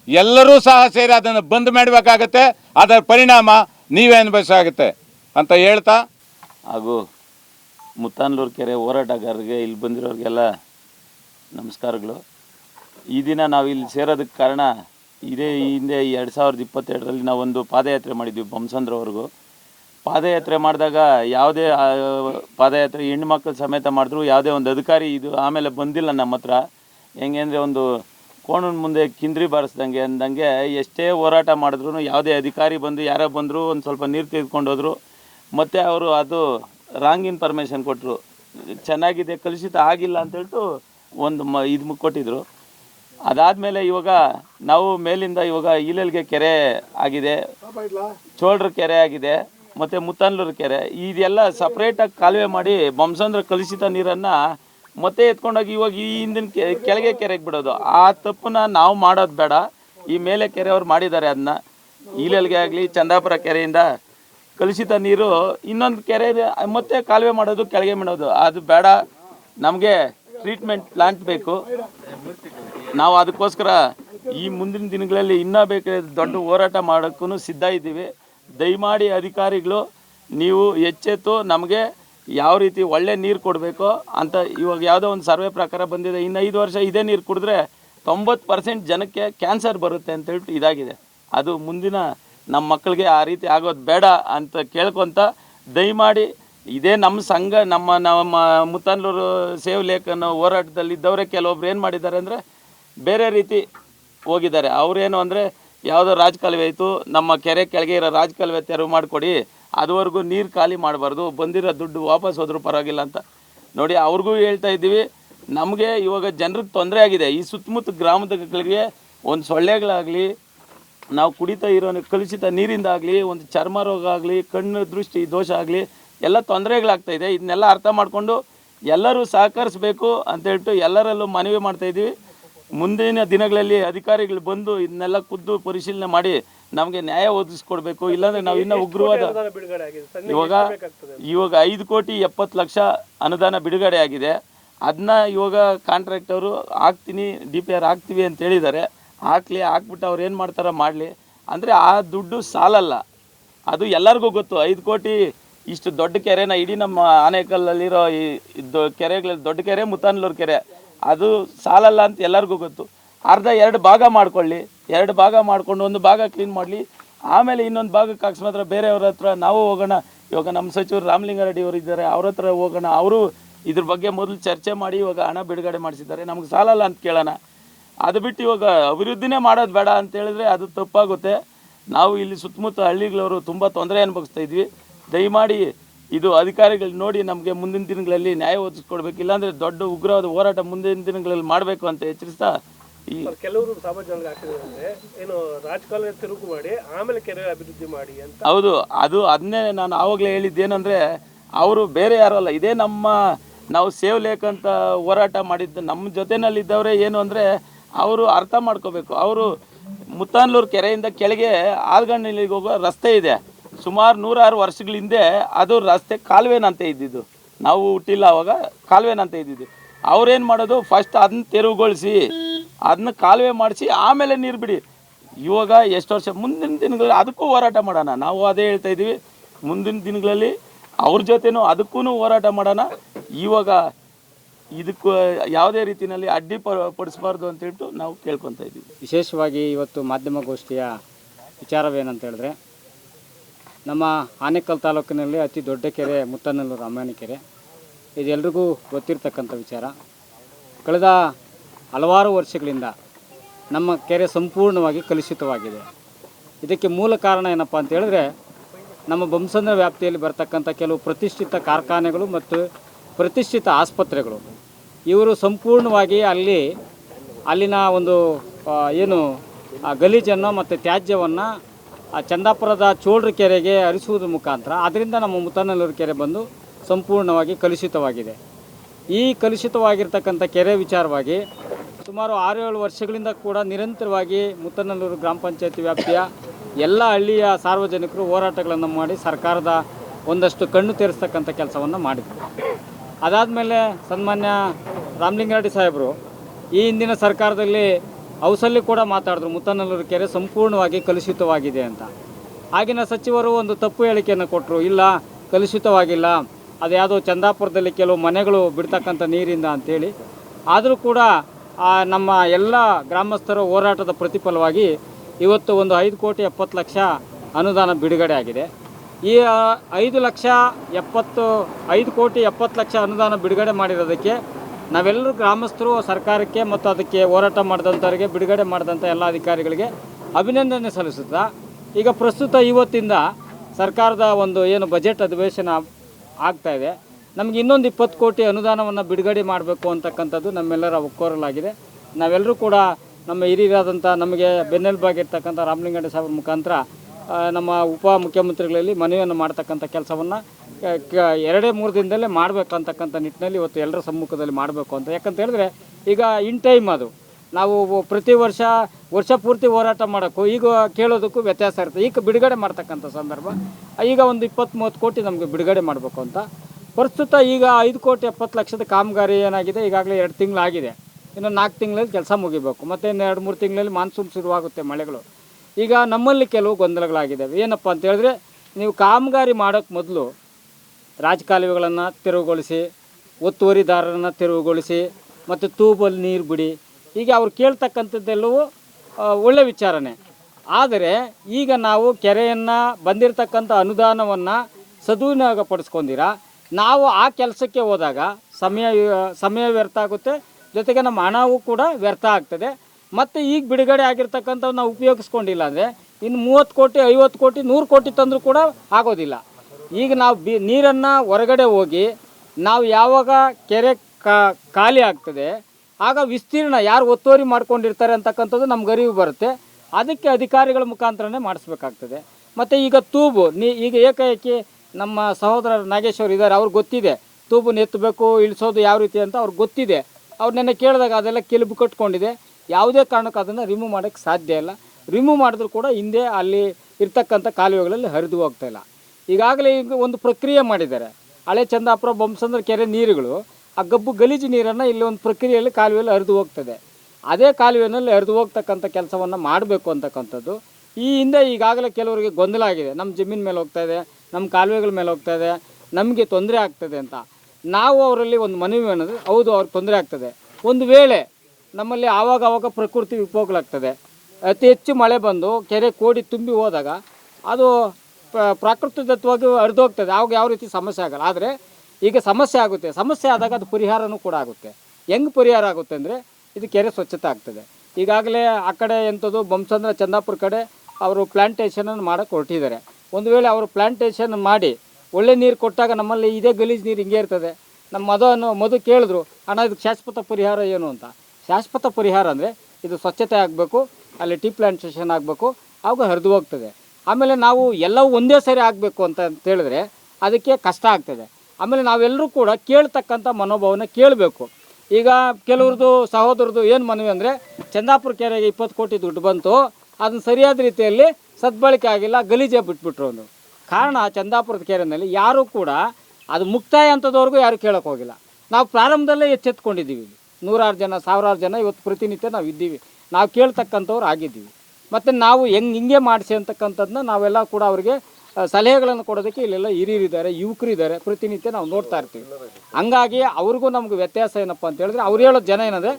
ಎಲ್ಲರೂ ಸಹ ಸೇರಿ ಅದನ್ನು ಬಂದ್ ಮಾಡಬೇಕಾಗತ್ತೆ. ಅದರ ಪರಿಣಾಮ ನೀವೇ ಅನುಭವಿಸಾಗುತ್ತೆ ಅಂತ ಹೇಳ್ತಾ. ಹಾಗೂ ಮುತ್ತಾನ್ಲೂರು ಕೆರೆ ಹೋರಾಟಗಾರರಿಗೆ ಇಲ್ಲಿ ಬಂದಿರೋರಿಗೆಲ್ಲ ನಮಸ್ಕಾರಗಳು. ಈ ದಿನ ನಾವು ಇಲ್ಲಿ ಸೇರೋದಕ್ಕೆ ಕಾರಣ ಇದೇ ಹಿಂದೆ ಎರಡು ಸಾವಿರದ ಇಪ್ಪತ್ತೆರಡರಲ್ಲಿ ನಾವೊಂದು ಪಾದಯಾತ್ರೆ ಮಾಡಿದ್ವಿ ಬೊಮ್ಮಸಂದ್ರವರೆಗೂ ಪಾದಯಾತ್ರೆ ಮಾಡಿದಾಗ ಯಾವುದೇ ಪಾದಯಾತ್ರೆ ಪಾದಯಾತ್ರೆ ಹೆಣ್ಮಕ್ಳು ಸಮೇತ ಮಾಡಿದ್ರು, ಯಾವುದೇ ಒಂದು ಅಧಿಕಾರಿ ಇದು ಆಮೇಲೆ ಬಂದಿಲ್ಲ ನಮ್ಮ ಹತ್ರ. ಹೆಂಗೆ ಅಂದರೆ ಒಂದು ಕೋಣನ ಮುಂದೆ ಕಿಂದ್ರಿ ಬಾರಿಸ್ದಂಗೆ ಅಂದಂಗೆ ಎಷ್ಟೇ ಹೋರಾಟ ಮಾಡಿದ್ರು ಯಾವುದೇ ಅಧಿಕಾರಿ ಬಂದು, ಯಾರೋ ಬಂದರೂ, ಒಂದು ಸ್ವಲ್ಪ ನೀರು ತೆಗೆದುಕೊಂಡು ಹೋದರು. ಮತ್ತು ಅವರು ಅದು ರಾಂಗ್ ಇನ್ಫಾರ್ಮೇಷನ್ ಕೊಟ್ಟರು ಚೆನ್ನಾಗಿದೆ, ಕಲುಷಿತ ಆಗಿಲ್ಲ ಅಂತ ಒಂದು ಮ, ಇದು ಕೊಟ್ಟಿದ್ರು. ಅದಾದಮೇಲೆ ಇವಾಗ ನಾವು ಮೇಲಿಂದ ಇವಾಗ ಈಲೆಲ್ಗೆ ಕೆರೆ ಆಗಿದೆ. ಚೋಳ್ರ ಕೆರೆ ಆಗಿದೆ, ಮತ್ತು ಮುತ್ತನ್ಲೂರು ಕೆರೆ. ಇದೆಲ್ಲ ಸಪ್ರೇಟಾಗಿ ಕಾಲುವೆ ಮಾಡಿ ಬಂಸಂದ್ರ ಕಲುಷಿತ ನೀರನ್ನು ಮತ್ತೆ ಎತ್ಕೊಂಡೋಗಿ ಇವಾಗ ಈ ಹಿಂದಿನ ಕೆಳಗೆ ಕೆರೆಗೆ ಬಿಡೋದು. ಆ ತಪ್ಪನ್ನ ನಾವು ಮಾಡೋದು ಬೇಡ. ಈ ಮೇಲೆ ಕೆರೆಯವ್ರು ಮಾಡಿದ್ದಾರೆ ಅದನ್ನ ಈಲೆಲ್ಗೆ ಆಗಲಿ, ಚಂದಾಪುರ ಕೆರೆಯಿಂದ ಕಲುಷಿತ ನೀರು ಇನ್ನೊಂದು ಕೆರೆ ಮತ್ತೆ ಕಾಲುವೆ ಮಾಡೋದು, ಕೆಳಗೆ ಮಾಡೋದು. ಅದು ಬೇಡ. ನಮಗೆ ಟ್ರೀಟ್ಮೆಂಟ್ ಪ್ಲಾಂಟ್ ಬೇಕು. ನಾವು ಅದಕ್ಕೋಸ್ಕರ ಈ ಮುಂದಿನ ದಿನಗಳಲ್ಲಿ ಇನ್ನೂ ಬೇಕಾದ ದೊಡ್ಡ ಹೋರಾಟ ಮಾಡೋಕ್ಕೂ ಸಿದ್ಧ ಇದ್ದೀವಿ. ದಯಮಾಡಿ ಅಧಿಕಾರಿಗಳು, ನೀವು ಎಚ್ಚೆತ್ತು ನಮಗೆ ಯಾವ ರೀತಿ ಒಳ್ಳೆ ನೀರು ಕೊಡಬೇಕು ಅಂತ ಇವಾಗ ಯಾವುದೋ ಒಂದು ಸರ್ವೆ ಪ್ರಕಾರ ಬಂದಿದೆ. ಇನ್ನು ಐದು ವರ್ಷ ಇದೇ ನೀರು ಕುಡಿದ್ರೆ ತೊಂಬತ್ತು ಪರ್ಸೆಂಟ್ ಜನಕ್ಕೆ ಕ್ಯಾನ್ಸರ್ ಬರುತ್ತೆ ಅಂತ ಹೇಳ್ಬಿಟ್ಟು ಇದಾಗಿದೆ. ಅದು ಮುಂದಿನ ನಮ್ಮ ಮಕ್ಕಳಿಗೆ ಆ ರೀತಿ ಆಗೋದು ಬೇಡ ಅಂತ ಕೇಳ್ಕೊತ ದಯಮಾಡಿ ಇದೇ ನಮ್ಮ ಸಂಘ, ನಮ್ಮ ನಮ್ಮ ಮುತ್ತನ್ಲೂರು ಸೇವ್ ಲೇಖನ ಹೋರಾಟದಲ್ಲಿ ಇದ್ದವರೇ ಕೆಲವೊಬ್ರು ಏನು ಮಾಡಿದ್ದಾರೆ ಅಂದರೆ ಬೇರೆ ರೀತಿ ಹೋಗಿದ್ದಾರೆ. ಅವರೇನು ಅಂದರೆ ಯಾವುದೋ ರಾಜಕಾಲುವೆ ಆಯಿತು ನಮ್ಮ ಕೆರೆ ಕೆಳಗೆ ಇರೋ ರಾಜಕಾಲುವೆ ತೆರವು ಮಾಡಿಕೊಡಿ, ಅದುವರೆಗೂ ನೀರು ಖಾಲಿ ಮಾಡಬಾರ್ದು, ಬಂದಿರೋ ದುಡ್ಡು ವಾಪಸ್ ಹೋದ್ರೂ ಪರವಾಗಿಲ್ಲ ಅಂತ ನೋಡಿ ಅವ್ರಿಗೂ ಹೇಳ್ತಾ ಇದ್ದೀವಿ. ನಮಗೆ ಇವಾಗ ಜನರಿಗೆ ತೊಂದರೆ ಆಗಿದೆ. ಈ ಸುತ್ತಮುತ್ತ ಗ್ರಾಮದಗಳಿಗೆ ಒಂದು ಸೊಳ್ಳೆಗಳಾಗಲಿ ನಾವು ಕುಡಿತಾ ಇರೋ ಕಲುಷಿತ ನೀರಿಂದಾಗಲಿ ಒಂದು ಚರ್ಮ ರೋಗ ಆಗಲಿ ಕಣ್ಣು ದೃಷ್ಟಿ ದೋಷ ಆಗಲಿ ಎಲ್ಲ ತೊಂದರೆಗಳಾಗ್ತಾ ಇದೆ. ಇದನ್ನೆಲ್ಲ ಅರ್ಥ ಮಾಡಿಕೊಂಡು ಎಲ್ಲರೂ ಸಹಕರಿಸಬೇಕು ಅಂತ ಹೇಳ್ಬಿಟ್ಟು ಎಲ್ಲರಲ್ಲೂ ಮನವಿ ಮಾಡ್ತಾ ಇದ್ದೀವಿ. ಮುಂದಿನ ದಿನಗಳಲ್ಲಿ ಅಧಿಕಾರಿಗಳು ಬಂದು ಇದನ್ನೆಲ್ಲ ಖುದ್ದು ಪರಿಶೀಲನೆ ಮಾಡಿ ನಮಗೆ ನ್ಯಾಯ ಒದಗಿಸ್ಕೊಡ್ಬೇಕು. ಇಲ್ಲಾಂದ್ರೆ ನಾವು ಇನ್ನೂ ಉಗ್ರವಾದ ಇವಾಗ ಇವಾಗ ಐದು ಕೋಟಿ ಎಪ್ಪತ್ತು ಲಕ್ಷ ಅನುದಾನ ಬಿಡುಗಡೆ ಆಗಿದೆ. ಅದನ್ನ ಇವಾಗ ಕಾಂಟ್ರಾಕ್ಟ್ ಅವರು ಹಾಕ್ತೀನಿ ಡಿ ಪಿ ಆರ್ ಹಾಕ್ತೀವಿ ಅಂತ ಹೇಳಿದ್ದಾರೆ. ಹಾಕ್ಲಿ, ಹಾಕ್ಬಿಟ್ಟು ಅವ್ರು ಏನು ಮಾಡ್ತಾರೋ ಮಾಡಲಿ. ಅಂದರೆ ಆ ದುಡ್ಡು ಸಾಲಲ್ಲ. ಅದು ಎಲ್ಲರಿಗೂ ಗೊತ್ತು. ಐದು ಕೋಟಿ ಇಷ್ಟು ದೊಡ್ಡ ಕೆರೆನ ಇಡೀ ನಮ್ಮ ಆನೇಕಲ್ಲಲ್ಲಿರೋ ಈ ದೊ ಕೆರೆಗಳಲ್ಲಿ ದೊಡ್ಡ ಕೆರೆ ಮುತ್ತಾನ್ಲೂರು ಕೆರೆ. ಅದು ಸಾಲಲ್ಲ ಅಂತ ಎಲ್ಲರಿಗೂ ಗೊತ್ತು. ಅರ್ಧ ಎರಡು ಭಾಗ ಮಾಡ್ಕೊಳ್ಳಿ. ಎರಡು ಭಾಗ ಮಾಡಿಕೊಂಡು ಒಂದು ಭಾಗ ಕ್ಲೀನ್ ಮಾಡಲಿ. ಆಮೇಲೆ ಇನ್ನೊಂದು ಭಾಗಕ್ಕೆ ಅಕಸ್ಮಾತ್ ಬೇರೆಯವ್ರ ಹತ್ರ ನಾವು ಹೋಗೋಣ. ಇವಾಗ ನಮ್ಮ ಸಚಿವರು ರಾಮಲಿಂಗಾರೆಡ್ಡಿ ಅವರು ಇದ್ದಾರೆ. ಅವ್ರ ಹತ್ರ ಹೋಗೋಣ. ಅವರು ಇದ್ರ ಬಗ್ಗೆ ಮೊದಲು ಚರ್ಚೆ ಮಾಡಿ ಇವಾಗ ಹಣ ಬಿಡುಗಡೆ ಮಾಡಿಸಿದ್ದಾರೆ. ನಮ್ಗೆ ಸಾಲಲ್ಲ ಅಂತ ಕೇಳೋಣ. ಅದು ಬಿಟ್ಟು ಇವಾಗ ಅಭಿವೃದ್ಧಿನೇ ಮಾಡೋದು ಬೇಡ ಅಂತ ಹೇಳಿದ್ರೆ ಅದು ತಪ್ಪಾಗುತ್ತೆ. ನಾವು ಇಲ್ಲಿ ಸುತ್ತಮುತ್ತ ಹಳ್ಳಿಗಳವರು ತುಂಬ ತೊಂದರೆ ಅನುಭವಿಸ್ತಾ ಇದ್ವಿ. ದಯಮಾಡಿ ಇದು ಅಧಿಕಾರಿಗಳು ನೋಡಿ ನಮಗೆ ಮುಂದಿನ ದಿನಗಳಲ್ಲಿ ನ್ಯಾಯ ಒದಗಿಸ್ಕೊಡ್ಬೇಕು. ಇಲ್ಲಾಂದರೆ ದೊಡ್ಡ ಉಗ್ರವಾದ ಹೋರಾಟ ಮುಂದಿನ ದಿನಗಳಲ್ಲಿ ಮಾಡಬೇಕು ಅಂತ ಎಚ್ಚರಿಸ್ತಾ ಈ ಕೆಲವರು ಸಾಮಾಜಿಕ ಏನು ರಾಜಕಾಲುವೆ ತಿರುಗು ಮಾಡಿ ಆಮೇಲೆ ಕೆರೆ ಅಭಿವೃದ್ಧಿ ಮಾಡಿ ಅಂತ. ಹೌದು ಅದು ಅದನ್ನೇ ನಾನು ಆವಾಗಲೇ ಹೇಳಿದ್ದೇನೆಂದರೆ ಅವರು ಬೇರೆ ಯಾರು ಅಲ್ಲ. ಇದೇ ನಮ್ಮ ನಾವು ಸೇವ್ ಅಂತ ಹೋರಾಟ ಮಾಡಿದ್ದು ನಮ್ಮ ಜೊತೆನಲ್ಲಿದ್ದವರೇ ಏನು ಅಂದರೆ ಅವರು ಅರ್ಥ ಮಾಡ್ಕೋಬೇಕು. ಅವರು ಮುತ್ತಾನ್ಲೂರು ಕೆರೆಯಿಂದ ಕೆಳಗೆ ಆಲ್ಗಣ್ಣಲ್ಲಿಗೆ ಹೋಗೋ ರಸ್ತೆ ಇದೆ. ಸುಮಾರು ನೂರಾರು ವರ್ಷಗಳ ಹಿಂದೆ ಅದು ರಸ್ತೆ ಕಾಲುವೆನಂತೆ ಇದ್ದಿದ್ದು. ನಾವು ಹುಟ್ಟಿಲ್ಲ ಅವಾಗ ಕಾಲುವೆನಂತೆ ಇದ್ದಿದ್ದು. ಅವ್ರೇನು ಮಾಡೋದು? ಫಸ್ಟ್ ಅದನ್ನ ತೆರವುಗೊಳಿಸಿ, ಅದನ್ನ ಕಾಲುವೆ ಮಾಡಿಸಿ, ಆಮೇಲೆ ನೀರು ಬಿಡಿ. ಇವಾಗ ಎಷ್ಟು ವರ್ಷ? ಮುಂದಿನ ದಿನಗಳಲ್ಲಿ ಅದಕ್ಕೂ ಹೋರಾಟ ಮಾಡೋಣ. ನಾವು ಅದೇ ಹೇಳ್ತಾ ಇದ್ದೀವಿ. ಮುಂದಿನ ದಿನಗಳಲ್ಲಿ ಅವ್ರ ಜೊತೆನೂ ಅದಕ್ಕೂ ಹೋರಾಟ ಮಾಡೋಣ. ಇವಾಗ ಇದಕ್ಕೂ ಯಾವುದೇ ರೀತಿಯಲ್ಲಿ ಅಡ್ಡಿ ಪಡಿಸಬಾರ್ದು ಅಂತ ಹೇಳ್ಬಿಟ್ಟು ನಾವು ಕೇಳ್ಕೊತಾ ಇದ್ದೀವಿ. ವಿಶೇಷವಾಗಿ ಇವತ್ತು ಮಾಧ್ಯಮಗೋಷ್ಠಿಯ ವಿಚಾರವೇನಂತ ಹೇಳಿದ್ರೆ, ನಮ್ಮ ಆನೇಕಲ್ ತಾಲೂಕಿನಲ್ಲಿ ಅತಿ ದೊಡ್ಡ ಕೆರೆ ಮುತ್ತನಲ್ಲೂರು ರಾಮಾಯಣ ಕೆರೆ. ಇದೆಲ್ರಿಗೂ ಗೊತ್ತಿರ್ತಕ್ಕಂಥ ವಿಚಾರ. ಕಳೆದ ಹಲವಾರು ವರ್ಷಗಳಿಂದ ನಮ್ಮ ಕೆರೆ ಸಂಪೂರ್ಣವಾಗಿ ಕಲುಷಿತವಾಗಿದೆ. ಇದಕ್ಕೆ ಮೂಲ ಕಾರಣ ಏನಪ್ಪ ಅಂತ ಹೇಳಿದ್ರೆ, ನಮ್ಮ ಬೊಮ್ಮಸಂದ್ರ ವ್ಯಾಪ್ತಿಯಲ್ಲಿ ಬರ್ತಕ್ಕಂಥ ಕೆಲವು ಪ್ರತಿಷ್ಠಿತ ಕಾರ್ಖಾನೆಗಳು ಮತ್ತು ಪ್ರತಿಷ್ಠಿತ ಆಸ್ಪತ್ರೆಗಳು. ಇವರು ಸಂಪೂರ್ಣವಾಗಿ ಅಲ್ಲಿ, ಅಲ್ಲಿನ ಒಂದು ಏನು ಗಲೀಜನ್ನು ಮತ್ತು ತ್ಯಾಜ್ಯವನ್ನು ಚಂದಾಪುರದ ಚೋಳ್ರ ಕೆರೆಗೆ ಹರಿಸುವುದ್ರ ಮುಖಾಂತರ ಅದರಿಂದ ನಮ್ಮ ಮುತ್ತನಲ್ಲೂರು ಕೆರೆ ಬಂದು ಸಂಪೂರ್ಣವಾಗಿ ಕಲುಷಿತವಾಗಿದೆ. ಈ ಕಲುಷಿತವಾಗಿರ್ತಕ್ಕಂಥ ಕೆರೆ ವಿಚಾರವಾಗಿ ಸುಮಾರು ಆರು ಏಳು ವರ್ಷಗಳಿಂದ ಕೂಡ ನಿರಂತರವಾಗಿ ಮುತ್ತನಲ್ಲೂರು ಗ್ರಾಮ ಪಂಚಾಯತಿ ವ್ಯಾಪ್ತಿಯ ಎಲ್ಲ ಹಳ್ಳಿಯ ಸಾರ್ವಜನಿಕರು ಹೋರಾಟಗಳನ್ನು ಮಾಡಿ ಸರ್ಕಾರದ ಒಂದಷ್ಟು ಕಣ್ಣು ತೆರೆಸ್ತಕ್ಕಂಥ ಕೆಲಸವನ್ನು ಮಾಡಿದರು. ಅದಾದಮೇಲೆ ಸನ್ಮಾನ್ಯ ರಾಮಲಿಂಗಾರೆಡ್ಡಿ ಸಾಹೇಬರು ಈ ಹಿಂದಿನ ಸರ್ಕಾರದಲ್ಲಿ ಹೌಸಲ್ಲಿ ಕೂಡ ಮಾತಾಡಿದ್ರು, ಮುತ್ತನಲ್ಲೂರು ಕೆರೆ ಸಂಪೂರ್ಣವಾಗಿ ಕಲುಷಿತವಾಗಿದೆ ಅಂತ. ಆಗಿನ ಸಚಿವರು ಒಂದು ತಪ್ಪು ಹೇಳಿಕೆಯನ್ನು ಕೊಟ್ಟರು ಇಲ್ಲ, ಕಲುಷಿತವಾಗಿಲ್ಲ, ಅದು ಯಾವುದೋ ಚಂದಾಪುರದಲ್ಲಿ ಕೆಲವು ಮನೆಗಳು ಬಿಡ್ತಕ್ಕಂಥ ನೀರಿಂದ ಅಂಥೇಳಿ ಆದರೂ ಕೂಡ ನಮ್ಮ ಎಲ್ಲ ಗ್ರಾಮಸ್ಥರ ಹೋರಾಟದ ಪ್ರತಿಫಲವಾಗಿ ಇವತ್ತು ಒಂದು ಐದು ಕೋಟಿ ಎಪ್ಪತ್ತು ಲಕ್ಷ ಅನುದಾನ ಬಿಡುಗಡೆ ಆಗಿದೆ. ಈ ಐದು ಲಕ್ಷ ಎಪ್ಪತ್ತು, ಐದು ಕೋಟಿ ಎಪ್ಪತ್ತು ಲಕ್ಷ ಅನುದಾನ ಬಿಡುಗಡೆ ಮಾಡಿರೋದಕ್ಕೆ ನಾವೆಲ್ಲರೂ ಗ್ರಾಮಸ್ಥರು, ಸರ್ಕಾರಕ್ಕೆ ಮತ್ತು ಅದಕ್ಕೆ ಹೋರಾಟ ಮಾಡಿದಂಥವ್ರಿಗೆ, ಬಿಡುಗಡೆ ಮಾಡಿದಂಥ ಎಲ್ಲ ಅಧಿಕಾರಿಗಳಿಗೆ ಅಭಿನಂದನೆ ಸಲ್ಲಿಸುತ್ತಾ, ಈಗ ಪ್ರಸ್ತುತ ಇವತ್ತಿಂದ ಸರ್ಕಾರದ ಒಂದು ಏನು ಬಜೆಟ್ ಅಧಿವೇಶನ ಆಗ್ತಾ ಇದೆ. ನಮಗೆ ಇನ್ನೊಂದು ಇಪ್ಪತ್ತು ಕೋಟಿ ಅನುದಾನವನ್ನು ಬಿಡುಗಡೆ ಮಾಡಬೇಕು ಅಂತಕ್ಕಂಥದ್ದು ನಮ್ಮೆಲ್ಲರ ಒಕ್ಕೋರಲಾಗಿದೆ. ನಾವೆಲ್ಲರೂ ಕೂಡ ನಮ್ಮ ಹಿರಿಯರಾದಂಥ ನಮಗೆ ಬೆನ್ನೆಲುಬಾಗಿರ್ತಕ್ಕಂಥ ರಾಮಲಿಂಗಣ್ಣ ಸಾಹೇಬ್ರ ಮುಖಾಂತರ ನಮ್ಮ ಉಪ ಮುಖ್ಯಮಂತ್ರಿಗಳಲ್ಲಿ ಮನವಿಯನ್ನು ಮಾಡ್ತಕ್ಕಂಥ ಕೆಲಸವನ್ನು ಎರಡೇ ಮೂರು ದಿನದಲ್ಲೇ ಮಾಡಬೇಕಂತಕ್ಕಂಥ ನಿಟ್ಟಿನಲ್ಲಿ ಇವತ್ತು ಎಲ್ಲರ ಸಮ್ಮುಖದಲ್ಲಿ ಮಾಡಬೇಕು ಅಂತ. ಯಾಕಂತ ಹೇಳಿದ್ರೆ, ಈಗ ಇನ್ ಟೈಮ್ ಅದು. ನಾವು ಪ್ರತಿ ವರ್ಷ ವರ್ಷ ಪೂರ್ತಿ ಹೋರಾಟ ಮಾಡೋಕ್ಕೂ, ಈಗ ಕೇಳೋದಕ್ಕೂ ವ್ಯತ್ಯಾಸ ಇರುತ್ತೆ. ಈಗ ಬಿಡುಗಡೆ ಮಾಡ್ತಕ್ಕಂಥ ಸಂದರ್ಭ, ಈಗ ಒಂದು ಇಪ್ಪತ್ತು ಮೂವತ್ತು ಕೋಟಿ ನಮಗೆ ಬಿಡುಗಡೆ ಮಾಡಬೇಕು ಅಂತ. ಪ್ರಸ್ತುತ ಈಗ ಐದು ಕೋಟಿ ಎಪ್ಪತ್ತು ಲಕ್ಷದ ಕಾಮಗಾರಿ ಏನಾಗಿದೆ, ಈಗಾಗಲೇ ಎರಡು ತಿಂಗಳಾಗಿದೆ. ಇನ್ನು ನಾಲ್ಕು ತಿಂಗಳಲ್ಲಿ ಕೆಲಸ ಮುಗಿಬೇಕು. ಮತ್ತು ಇನ್ನು ಎರಡು ಮೂರು ತಿಂಗಳಲ್ಲಿ ಮಾನ್ಸೂನ್ ಶುರುವಾಗುತ್ತೆ ಮಳೆಗಳು. ಈಗ ನಮ್ಮಲ್ಲಿ ಕೆಲವು ಗೊಂದಲಗಳಾಗಿದ್ದಾವೆ. ಏನಪ್ಪ ಅಂತ ಹೇಳಿದ್ರೆ, ನೀವು ಕಾಮಗಾರಿ ಮಾಡೋಕ್ಕೆ ಮೊದಲು ರಾಜಕಾಲುವೆಗಳನ್ನು ತೆರವುಗೊಳಿಸಿ, ಒತ್ತುವರಿದಾರರನ್ನು ತೆರವುಗೊಳಿಸಿ, ಮತ್ತು ತೂಬಲ್ಲಿ ನೀರು ಬಿಡಿ. ಹೀಗೆ ಅವ್ರು ಕೇಳ್ತಕ್ಕಂಥದ್ದೆಲ್ಲವೂ ಒಳ್ಳೆ ವಿಚಾರನೆ. ಆದರೆ ಈಗ ನಾವು ಕೆರೆಯನ್ನು, ಬಂದಿರತಕ್ಕಂಥ ಅನುದಾನವನ್ನು ಸದುವಿನಿಯೋಗಪಡಿಸ್ಕೊಂಡಿರ ನಾವು ಆ ಕೆಲಸಕ್ಕೆ ಹೋದಾಗ ಸಮಯ ಸಮಯ ವ್ಯರ್ಥ ಆಗುತ್ತೆ. ಜೊತೆಗೆ ನಮ್ಮ ಹಣವೂ ಕೂಡ ವ್ಯರ್ಥ ಆಗ್ತದೆ. ಮತ್ತು ಈಗ ಬಿಡುಗಡೆ ಆಗಿರ್ತಕ್ಕಂಥವು ನಾವು ಉಪಯೋಗಿಸ್ಕೊಂಡಿಲ್ಲ ಅಂದರೆ ಇನ್ನು ಮೂವತ್ತು ಕೋಟಿ, ಐವತ್ತು ಕೋಟಿ, ನೂರು ಕೋಟಿ ತಂದರೂ ಕೂಡ ಆಗೋದಿಲ್ಲ. ಈಗ ನಾವು ಬಿ, ನೀರನ್ನು ಹೊರಗಡೆ ಹೋಗಿ ನಾವು ಯಾವಾಗ ಕೆರೆ ಖಾಲಿ ಆಗ್ತದೆ, ಆಗ ವಿಸ್ತೀರ್ಣ ಯಾರು ಒತ್ತುವರಿ ಮಾಡ್ಕೊಂಡಿರ್ತಾರೆ ಅಂತಕ್ಕಂಥದ್ದು ನಮ್ಗೆ ಅರಿವು ಬರುತ್ತೆ. ಅದಕ್ಕೆ ಅಧಿಕಾರಿಗಳ ಮುಖಾಂತರನೇ ಮಾಡಿಸ್ಬೇಕಾಗ್ತದೆ. ಮತ್ತು ಈಗ ತೂಬು, ನೀ, ಈಗ ಏಕಾಏಕಿ ನಮ್ಮ ಸಹೋದರ ನಾಗೇಶ್ವರ್ ಇದ್ದಾರೆ, ಅವ್ರಿಗೆ ಗೊತ್ತಿದೆ. ತೂಬು ನೆತ್ತಬೇಕು ಇಳಿಸೋದು ಯಾವ ರೀತಿ ಅಂತ ಅವ್ರಿಗೆ ಗೊತ್ತಿದೆ. ಅವ್ರು ನೆನ್ನೆ ಕೇಳಿದಾಗ ಅದೆಲ್ಲ ಕೆಲುಬು ಕಟ್ಕೊಂಡಿದೆ. ಯಾವುದೇ ಕಾರಣಕ್ಕೂ ಅದನ್ನು ರಿಮೂವ್ ಮಾಡೋಕ್ಕೆ ಸಾಧ್ಯ ಇಲ್ಲ. ರಿಮೂವ್ ಮಾಡಿದ್ರು ಕೂಡ ಹಿಂದೆ ಅಲ್ಲಿ ಇರ್ತಕ್ಕಂಥ ಕಾಲುವೆಗಳಲ್ಲಿ ಹರಿದು ಹೋಗ್ತಾ ಇಲ್ಲ. ಈಗಾಗಲೇ ಈಗ ಒಂದು ಪ್ರಕ್ರಿಯೆ ಮಾಡಿದ್ದಾರೆ. ಹಳೆ ಚಂದಾಪುರ ಬೊಮ್ಮಸಂದ್ರ ಕೆರೆ ನೀರುಗಳು, ಆ ಗಬ್ಬು ಗಲೀಜು ನೀರನ್ನು ಇಲ್ಲಿ ಒಂದು ಪ್ರಕ್ರಿಯೆಯಲ್ಲಿ ಕಾಲುವೆಯಲ್ಲಿ ಹರಿದು ಹೋಗ್ತದೆ. ಅದೇ ಕಾಲುವೆಯಲ್ಲಿ ಹರಿದು ಹೋಗ್ತಕ್ಕಂಥ ಕೆಲಸವನ್ನು ಮಾಡಬೇಕು ಅಂತಕ್ಕಂಥದ್ದು. ಈ ಹಿಂದೆ ಈಗಾಗಲೇ ಕೆಲವರಿಗೆ ಗೊಂದಲ ಆಗಿದೆ. ನಮ್ಮ ಜಮೀನು ಮೇಲೆ ಹೋಗ್ತಾ ಇದೆ ನಮ್ಮ ಕಾಲುವೆಗಳ ಮೇಲೆ ಹೋಗ್ತಾ ಇದೆ, ನಮಗೆ ತೊಂದರೆ ಆಗ್ತದೆ ಅಂತ. ನಾವು ಅವರಲ್ಲಿ ಒಂದು ಮನವಿ ಅನ್ನೋದು, ಹೌದು, ಅವ್ರಿಗೆ ತೊಂದರೆ ಆಗ್ತದೆ. ಒಂದು ವೇಳೆ ನಮ್ಮಲ್ಲಿ ಆವಾಗ ಆವಾಗ ಪ್ರಕೃತಿ ವಿಕೋಪಗಳಾಗ್ತದೆ ಅತಿ ಹೆಚ್ಚು ಮಳೆ ಬಂದು ಕೆರೆ ಕೋಡಿ ತುಂಬಿ ಹೋದಾಗ ಅದು ಪ್ರ- ಪ್ರಾಕೃತಿಕವಾಗಿ ಹರಿದು ಹೋಗ್ತದೆ ಆವಾಗ ಯಾವ ರೀತಿ ಸಮಸ್ಯೆ ಆಗಲ್ಲ. ಆದರೆ ಈಗ ಸಮಸ್ಯೆ ಆಗುತ್ತೆ. ಸಮಸ್ಯೆ ಆದಾಗ ಅದು ಪರಿಹಾರನೂ ಕೂಡ ಆಗುತ್ತೆ. ಹೆಂಗೆ ಪರಿಹಾರ ಆಗುತ್ತೆ ಅಂದರೆ ಇದು ಕೆರೆ ಸ್ವಚ್ಛತೆ ಆಗ್ತದೆ. ಈಗಾಗಲೇ ಆ ಕಡೆ ಎಂಥದ್ದು ಬೊಮ್ಮಸಂದ್ರ ಚಂದಾಪುರ ಕಡೆ ಅವರು ಪ್ಲ್ಯಾಂಟೇಷನನ್ನು ಮಾಡೋಕ್ಕೆ ಹೊರಟಿದ್ದಾರೆ. ಒಂದು ವೇಳೆ ಅವರು ಪ್ಲ್ಯಾಂಟೇಷನ್ ಮಾಡಿ ಒಳ್ಳೆ ನೀರು ಕೊಟ್ಟಾಗ ನಮ್ಮಲ್ಲಿ ಇದೇ ಗಲೀಜು ನೀರು ಹಿಂಗೆ ಇರ್ತದೆ. ನಮ್ಮ ಮದುವನ್ನು ಮದು ಕೇಳಿದ್ರು, ಅಣ್ಣ, ಇದಕ್ಕೆ ಶಾಶ್ವತ ಪರಿಹಾರ ಏನು? ಅಂತ. ಶಾಶ್ವತ ಪರಿಹಾರ ಅಂದರೆ ಇದು ಸ್ವಚ್ಛತೆ ಆಗಬೇಕು, ಅಲ್ಲಿ ಟೀ ಪ್ಲಾಂಟೇಷನ್ ಆಗಬೇಕು ಆವಾಗ ಹರಿದು ಹೋಗ್ತದೆ. ಆಮೇಲೆ ನಾವು ಎಲ್ಲವೂ ಒಂದೇ ಸರಿ ಆಗಬೇಕು ಅಂತ ಅಂತೇಳಿದ್ರೆ ಅದಕ್ಕೆ ಕಷ್ಟ ಆಗ್ತದೆ. ಆಮೇಲೆ ನಾವೆಲ್ಲರೂ ಕೂಡ ಕೇಳ್ತಕ್ಕಂಥ ಮನೋಭಾವನ ಕೇಳಬೇಕು. ಈಗ ಕೆಲವ್ರದ್ದು ಸಹೋದರದ್ದು ಏನು ಮನವಿ ಅಂದರೆ, ಚಂದಾಪುರ ಕೆರೆಗೆ ಇಪ್ಪತ್ತು ಕೋಟಿ ದುಡ್ಡು ಬಂತು, ಅದನ್ನು ಸರಿಯಾದ ರೀತಿಯಲ್ಲಿ ಸದ್ಬಳಕೆ ಆಗಿಲ್ಲ, ಗಲೀಜೆ ಬಿಟ್ಬಿಟ್ರು ಒಂದು ಕಾರಣ ಚಂದಾಪುರದ ಕೆರೆಯಲ್ಲಿ ಯಾರೂ ಕೂಡ ಅದು ಮುಕ್ತಾಯ ಅಂಥದ್ದವ್ರಿಗೂ ಯಾರು ಕೇಳೋಕ್ಕೋಗಿಲ್ಲ ನಾವು ಪ್ರಾರಂಭದಲ್ಲೇ ಎಚ್ಚೆತ್ಕೊಂಡಿದ್ದೀವಿ. ನೂರಾರು ಜನ, ಸಾವಿರಾರು ಜನ ಇವತ್ತು ಪ್ರತಿನಿತ್ಯ ನಾವು ಇದ್ದೀವಿ. ನಾವು ಕೇಳ್ತಕ್ಕಂಥವ್ರು ಆಗಿದ್ದೀವಿ. ಮತ್ತು ನಾವು ಹೆಂಗೆ ಹಿಂಗೆ ಮಾಡಿಸಿ ಅಂತಕ್ಕಂಥದ್ದನ್ನ ನಾವೆಲ್ಲ ಕೂಡ ಅವರಿಗೆ ಸಲಹೆಗಳನ್ನು ಕೊಡೋದಕ್ಕೆ ಇಲ್ಲೆಲ್ಲ ಹಿರಿಯರಿದ್ದಾರೆ ಯುವಕರು ಇದ್ದಾರೆ ಪ್ರತಿನಿತ್ಯ ನಾವು ನೋಡ್ತಾ ಇರ್ತೀವಿ. ಹಂಗಾಗಿ ಅವ್ರಿಗೂ ನಮ್ಗೆ ವ್ಯತ್ಯಾಸ ಏನಪ್ಪ ಅಂತ ಹೇಳಿದ್ರೆ ಅವ್ರು ಹೇಳೋ ಜನ ಏನಂದರೆ,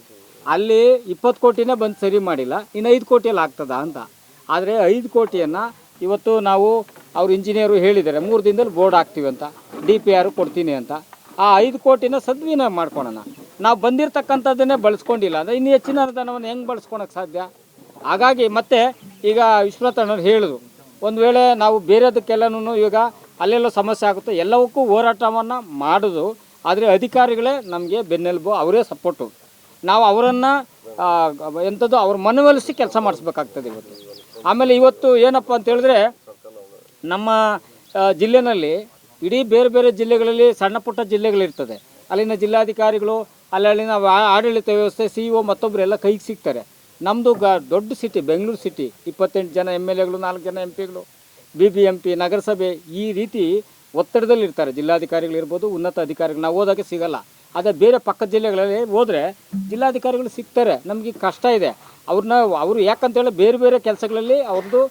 ಅಲ್ಲಿ ಇಪ್ಪತ್ತು ಕೋಟಿನೇ ಬಂದು ಸರಿ ಮಾಡಿಲ್ಲ, ಇನ್ನು ಐದು ಕೋಟಿಯಲ್ಲಿ ಆಗ್ತದ ಅಂತ. ಆದರೆ ಐದು ಕೋಟಿಯನ್ನು ಇವತ್ತು ನಾವು ಅವ್ರ ಇಂಜಿನಿಯರು ಹೇಳಿದ್ದಾರೆ, ಮೂರು ದಿನದಲ್ಲಿ ಬೋರ್ಡ್ ಹಾಕ್ತೀವಿ ಅಂತ ಡಿ ಪಿ ಆರು ಕೊಡ್ತೀನಿ ಅಂತ. ಆ ಐದು ಕೋಟಿನ ಸದ್ವಿನಿಯೋಗ ಮಾಡ್ಕೊಳೋಣ. ನಾವು ಬಂದಿರತಕ್ಕಂಥದ್ದನ್ನೇ ಬಳಸ್ಕೊಂಡಿಲ್ಲ. ಅಂದರೆ ಇನ್ನು ಹೆಚ್ಚಿನ ಅನುದಾನವನ್ನು ಹೆಂಗೆ ಬಳಸ್ಕೊಳಕ್ಕೆ ಸಾಧ್ಯ? ಹಾಗಾಗಿ ಮತ್ತೆ ಈಗ ವಿಶ್ವನಾಥ ಅಣ್ಣವ್ರು ಹೇಳಿದ್ರು ಒಂದು ವೇಳೆ ನಾವು ಬೇರೆದಕ್ಕೆಲ್ಲನೂ ಈಗ ಅಲ್ಲೆಲ್ಲೋ ಸಮಸ್ಯೆ ಆಗುತ್ತೆ, ಎಲ್ಲವಕ್ಕೂ ಹೋರಾಟವನ್ನು ಮಾಡೋದು, ಆದರೆ ಅಧಿಕಾರಿಗಳೇ ನಮಗೆ ಬೆನ್ನೆಲುಬು, ಅವರೇ ಸಪೋರ್ಟು. ನಾವು ಅವರನ್ನು ಎಂಥದ್ದು ಅವ್ರ ಮನವೊಲಿಸಿ ಕೆಲಸ ಮಾಡಿಸ್ಬೇಕಾಗ್ತದೆ ಇವತ್ತು. ಆಮೇಲೆ ಇವತ್ತು ಏನಪ್ಪ ಅಂತ ಹೇಳಿದ್ರೆ, ನಮ್ಮ ಜಿಲ್ಲೆಯಲ್ಲಿ ಇಡೀ ಬೇರೆ ಬೇರೆ ಜಿಲ್ಲೆಗಳಲ್ಲಿ ಸಣ್ಣ ಪುಟ್ಟ ಜಿಲ್ಲೆಗಳಿರ್ತದೆ. ಅಲ್ಲಿನ ಜಿಲ್ಲಾಧಿಕಾರಿಗಳು ಅಲ್ಲಿ ಅಲ್ಲಿನ ಆ- ಆಡಳಿತ ವ್ಯವಸ್ಥೆ ಸಿ ಇ ಮತ್ತೊಬ್ಬರು ಎಲ್ಲ ಕೈಗೆ ಸಿಗ್ತಾರೆ. ನಮ್ಮದು ಗ ದೊಡ್ಡ ಸಿಟಿ ಬೆಂಗಳೂರು ಸಿಟಿ ಇಪ್ಪತ್ತೆಂಟು ಜನ ಎಂ ಎಲ್ ಎಗಳು ನಾಲ್ಕು ಜನ ಎಂ ಪಿಗಳು ಬಿ ಬಿ ಎಂ ಪಿ ನಗರಸಭೆ, ಈ ರೀತಿ ಒತ್ತಡದಲ್ಲಿ ಇರ್ತಾರೆ ಜಿಲ್ಲಾಧಿಕಾರಿಗಳಿರ್ಬೋದು ಉನ್ನತ ಅಧಿಕಾರಿಗಳು, ನಾವು ಹೋದಾಗೆ ಸಿಗಲ್ಲ. ಅದೇ ಬೇರೆ ಪಕ್ಕದ ಜಿಲ್ಲೆಗಳಲ್ಲಿ ಹೋದರೆ ಜಿಲ್ಲಾಧಿಕಾರಿಗಳು ಸಿಗ್ತಾರೆ. ನಮಗೆ ಕಷ್ಟ ಇದೆ. ಅವ್ರನ್ನ, ಅವರು ಯಾಕಂತೇಳಿ ಬೇರೆ ಬೇರೆ ಕೆಲಸಗಳಲ್ಲಿ ಅವ್ರದ್ದು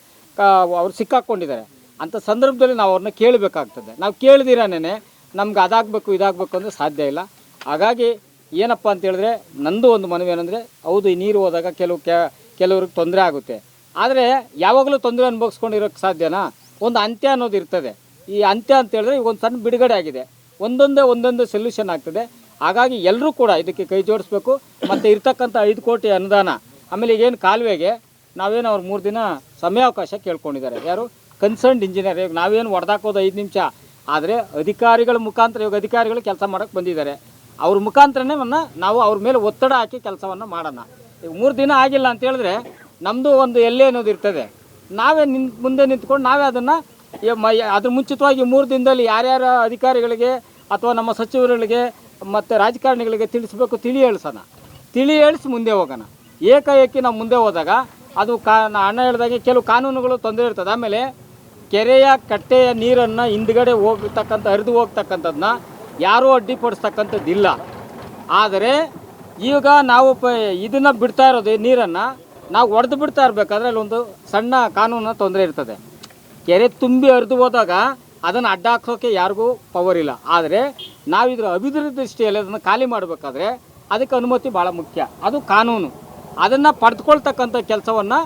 ಅವ್ರು ಸಿಕ್ಕಾಕ್ಕೊಂಡಿದ್ದಾರೆ ಅಂಥ ಸಂದರ್ಭದಲ್ಲಿ ನಾವು ಅವ್ರನ್ನ ಕೇಳಬೇಕಾಗ್ತದೆ. ನಾವು ಕೇಳಿದಿರಾನೇ ನಮ್ಗೆ ಅದಾಗಬೇಕು, ಇದಾಗಬೇಕು ಅಂದರೆ ಸಾಧ್ಯ ಇಲ್ಲ. ಹಾಗಾಗಿ ಏನಪ್ಪ ಅಂತ ಹೇಳಿದ್ರೆ ನಂದು ಒಂದು ಮನವಿ ಏನಂದರೆ, ಹೌದು, ಈ ನೀರು ಹೋದಾಗ ಕೆಲವು ಕೆಲವ್ರಿಗೆ ತೊಂದರೆ ಆಗುತ್ತೆ. ಆದರೆ ಯಾವಾಗಲೂ ತೊಂದರೆ ಅನುಭವಿಸ್ಕೊಂಡಿರೋಕ್ಕೆ ಸಾಧ್ಯನಾ? ಒಂದು ಅಂತ್ಯ ಅನ್ನೋದು ಇರ್ತದೆ. ಈ ಅಂತ್ಯ ಅಂತ ಹೇಳಿದ್ರೆ ಈಗ ಒಂದು ಸಣ್ಣ ಬಿಡುಗಡೆ ಆಗಿದೆ. ಒಂದೊಂದೇ ಒಂದೊಂದು ಸೊಲ್ಯೂಷನ್ ಆಗ್ತದೆ. ಹಾಗಾಗಿ ಎಲ್ಲರೂ ಕೂಡ ಇದಕ್ಕೆ ಕೈ ಜೋಡಿಸ್ಬೇಕು. ಮತ್ತು ಇರ್ತಕ್ಕಂಥ ಐದು ಕೋಟಿ ಅನುದಾನ, ಆಮೇಲೆ ಈಗೇನು ಕಾಲುವೆಗೆ ನಾವೇನು ಅವ್ರು ಮೂರು ದಿನ ಸಮಯಾವಕಾಶ ಕೇಳ್ಕೊಂಡಿದ್ದಾರೆ. ಯಾರು? ಕನ್ಸರ್ನ್ಡ್ ಇಂಜಿನಿಯರ್ ಇವಾಗ ನಾವೇನು ಹೊಡೆದಾಕೋದು ಐದು ನಿಮಿಷ. ಆದರೆ ಅಧಿಕಾರಿಗಳ ಮುಖಾಂತರ ಇವಾಗ ಅಧಿಕಾರಿಗಳು ಕೆಲಸ ಮಾಡೋಕ್ಕೆ ಬಂದಿದ್ದಾರೆ. ಅವ್ರ ಮುಖಾಂತರನೇ ನಾವು ಅವ್ರ ಮೇಲೆ ಒತ್ತಡ ಹಾಕಿ ಕೆಲಸವನ್ನು ಮಾಡೋಣ. ಈಗ ಮೂರು ದಿನ ಆಗಿಲ್ಲ ಅಂತ ಹೇಳಿದ್ರೆ ನಮ್ಮದು ಒಂದು ಎಲ್ಲೆ ಅನ್ನೋದು ಇರ್ತದೆ. ನಾವೇ ನಿನ್ ಮುಂದೆ ನಿಂತ್ಕೊಂಡು ನಾವೇ ಅದನ್ನು ಅದ್ರ ಮುಂಚಿತವಾಗಿ ಮೂರು ದಿನದಲ್ಲಿ ಯಾರ್ಯಾರ ಅಧಿಕಾರಿಗಳಿಗೆ ಅಥವಾ ನಮ್ಮ ಸಚಿವರುಗಳಿಗೆ ಮತ್ತು ರಾಜಕಾರಣಿಗಳಿಗೆ ತಿಳಿಸ್ಬೇಕು ತಿಳಿ ಹೇಳ್ಸೋಣ. ತಿಳಿ ಹೇಳಿಸಿ ಮುಂದೆ ಹೋಗೋಣ. ಏಕಾಏಕಿ ನಾವು ಮುಂದೆ ಹೋದಾಗ ಅದು ಕಾ ಅಣ್ಣ ಹೇಳಿದಾಗೆ ಕೆಲವು ಕಾನೂನುಗಳು ತೊಂದರೆ ಇರ್ತದೆ. ಆಮೇಲೆ ಕೆರೆಯ ಕಟ್ಟೆಯ ನೀರನ್ನು ಹಿಂದ್ಗಡೆ ಹೋಗ್ತಕ್ಕಂಥ, ಹರಿದು ಹೋಗ್ತಕ್ಕಂಥದ್ದನ್ನ ಯಾರೂ ಅಡ್ಡಿಪಡಿಸ್ತಕ್ಕಂಥದ್ದಿಲ್ಲ ಆದರೆ ಈಗ ನಾವು ಪ ಇದನ್ನು ಬಿಡ್ತಾ ಇರೋದು ನೀರನ್ನು, ನಾವು ಒಡೆದು ಬಿಡ್ತಾ ಇರಬೇಕಾದ್ರೆ ಅಲ್ಲೊಂದು ಸಣ್ಣ ಕಾನೂನಿನ ತೊಂದರೆ ಇರ್ತದೆ. ಕೆರೆ ತುಂಬಿ ಹರಿದು ಹೋದಾಗ ಅದನ್ನು ಅಡ್ಡ ಹಾಕೋಕ್ಕೆ ಯಾರಿಗೂ ಪವರ್ ಇಲ್ಲ. ಆದರೆ ನಾವಿದ್ರ ಅಭಿವೃದ್ಧಿ ದೃಷ್ಟಿಯಲ್ಲಿ ಅದನ್ನು ಖಾಲಿ ಮಾಡಬೇಕಾದ್ರೆ ಅದಕ್ಕೆ ಅನುಮತಿ ಭಾಳ ಮುಖ್ಯ. ಅದು ಕಾನೂನು. ಅದನ್ನು ಪಡೆದುಕೊಳ್ತಕ್ಕಂಥ ಕೆಲಸವನ್ನು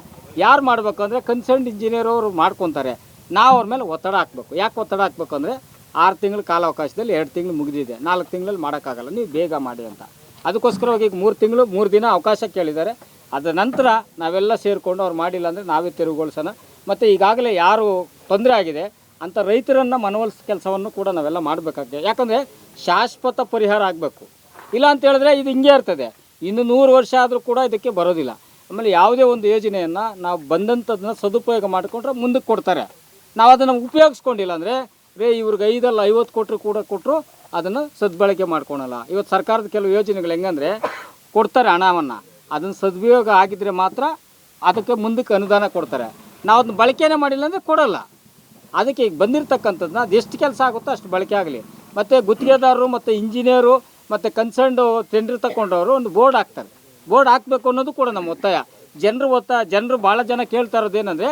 ಯಾರು ಮಾಡಬೇಕು ಅಂದರೆ ಕನ್ಸರ್ನ್ಡ್ ಇಂಜಿನಿಯರ್ ಅವರು ಮಾಡ್ಕೊತಾರೆ. ನಾವು ಅವ್ರ ಮೇಲೆ ಒತ್ತಡ ಹಾಕಬೇಕು. ಯಾಕೆ ಒತ್ತಡ ಹಾಕ್ಬೇಕು ಅಂದರೆ ಆರು ತಿಂಗಳ ಕಾಲಾವಕಾಶದಲ್ಲಿ ಎರಡು ತಿಂಗಳು ಮುಗಿದಿದೆ. ನಾಲ್ಕು ತಿಂಗಳಲ್ಲಿ ಮಾಡೋಕ್ಕಾಗಲ್ಲ. ನೀವು ಬೇಗ ಮಾಡಿ ಅಂತ. ಅದಕ್ಕೋಸ್ಕರವಾಗಿ ಈಗ ಮೂರು ತಿಂಗಳು, ಮೂರು ದಿನ ಅವಕಾಶ ಕೇಳಿದ್ದಾರೆ. ಅದರ ನಂತರ ನಾವೆಲ್ಲ ಸೇರಿಕೊಂಡು ಅವ್ರು ಮಾಡಿಲ್ಲ ಅಂದರೆ ನಾವೇ ತೆರವುಗೊಳಿಸೋಣ ಮತ್ತು ಈಗಾಗಲೇ ಯಾರು ತೊಂದರೆ ಆಗಿದೆ ಅಂಥ ರೈತರನ್ನು ಮನವೊಲಿಸ್ ಕೆಲಸವನ್ನು ಕೂಡ ನಾವೆಲ್ಲ ಮಾಡಬೇಕಾಗ್ತದೆ. ಯಾಕಂದರೆ ಶಾಶ್ವತ ಪರಿಹಾರ ಆಗಬೇಕು. ಇಲ್ಲ ಅಂತ ಹೇಳಿದ್ರೆ ಇದು ಹಿಂಗೆ ಇರ್ತದೆ. ಇನ್ನು ನೂರು ವರ್ಷ ಆದರೂ ಕೂಡ ಇದಕ್ಕೆ ಬರೋದಿಲ್ಲ. ಆಮೇಲೆ ಯಾವುದೇ ಒಂದು ಯೋಜನೆಯನ್ನು ನಾವು ಬಂದಂಥದನ್ನ ಸದುಪಯೋಗ ಮಾಡಿಕೊಂಡ್ರೆ ಮುಂದಕ್ಕೆ ಕೊಡ್ತಾರೆ. ನಾವು ಅದನ್ನು ಉಪಯೋಗಿಸ್ಕೊಂಡಿಲ್ಲ ಅಂದರೆ ರೇ, ಇವ್ರಿಗೆ ಐದಲ್ಲ, ಐವತ್ತು ಕೊಟ್ಟರು ಕೂಡ ಕೊಟ್ಟರು ಅದನ್ನು ಸದ್ಬಳಕೆ ಮಾಡ್ಕೊಳಲ್ಲ. ಇವತ್ತು ಸರ್ಕಾರದ ಕೆಲವು ಯೋಜನೆಗಳು ಹೆಂಗಂದರೆ ಕೊಡ್ತಾರೆ ಹಣವನ್ನು. ಅದನ್ನು ಸದುಪಯೋಗ ಆಗಿದ್ರೆ ಮಾತ್ರ ಅದಕ್ಕೆ ಮುಂದಕ್ಕೆ ಅನುದಾನ ಕೊಡ್ತಾರೆ. ನಾವು ಅದನ್ನ ಬಳಕೆನೇ ಮಾಡಿಲ್ಲ ಅಂದರೆ ಕೊಡಲ್ಲ. ಅದಕ್ಕೆ ಈಗ ಬಂದಿರತಕ್ಕಂಥದ್ದನ್ನ ಅದು ಎಷ್ಟು ಕೆಲಸ ಆಗುತ್ತೋ ಅಷ್ಟು ಬಳಕೆ ಆಗಲಿ. ಮತ್ತು ಗುತ್ತಿಗೆದಾರರು ಮತ್ತು ಇಂಜಿನಿಯರು ಮತ್ತು ಕನ್ಸರ್ನ್ಡು ಟೆಂಡರ್ ತಗೊಂಡವರು ಒಂದು ಬೋರ್ಡ್ ಹಾಕ್ತಾರೆ. ಬೋರ್ಡ್ ಹಾಕಬೇಕು ಅನ್ನೋದು ಕೂಡ ನಮ್ಮ ಒತ್ತಾಯ. ಜನರು ಒತ್ತ ಜನರು ಭಾಳ ಜನ ಕೇಳ್ತಾ ಇರೋದು ಏನಂದರೆ,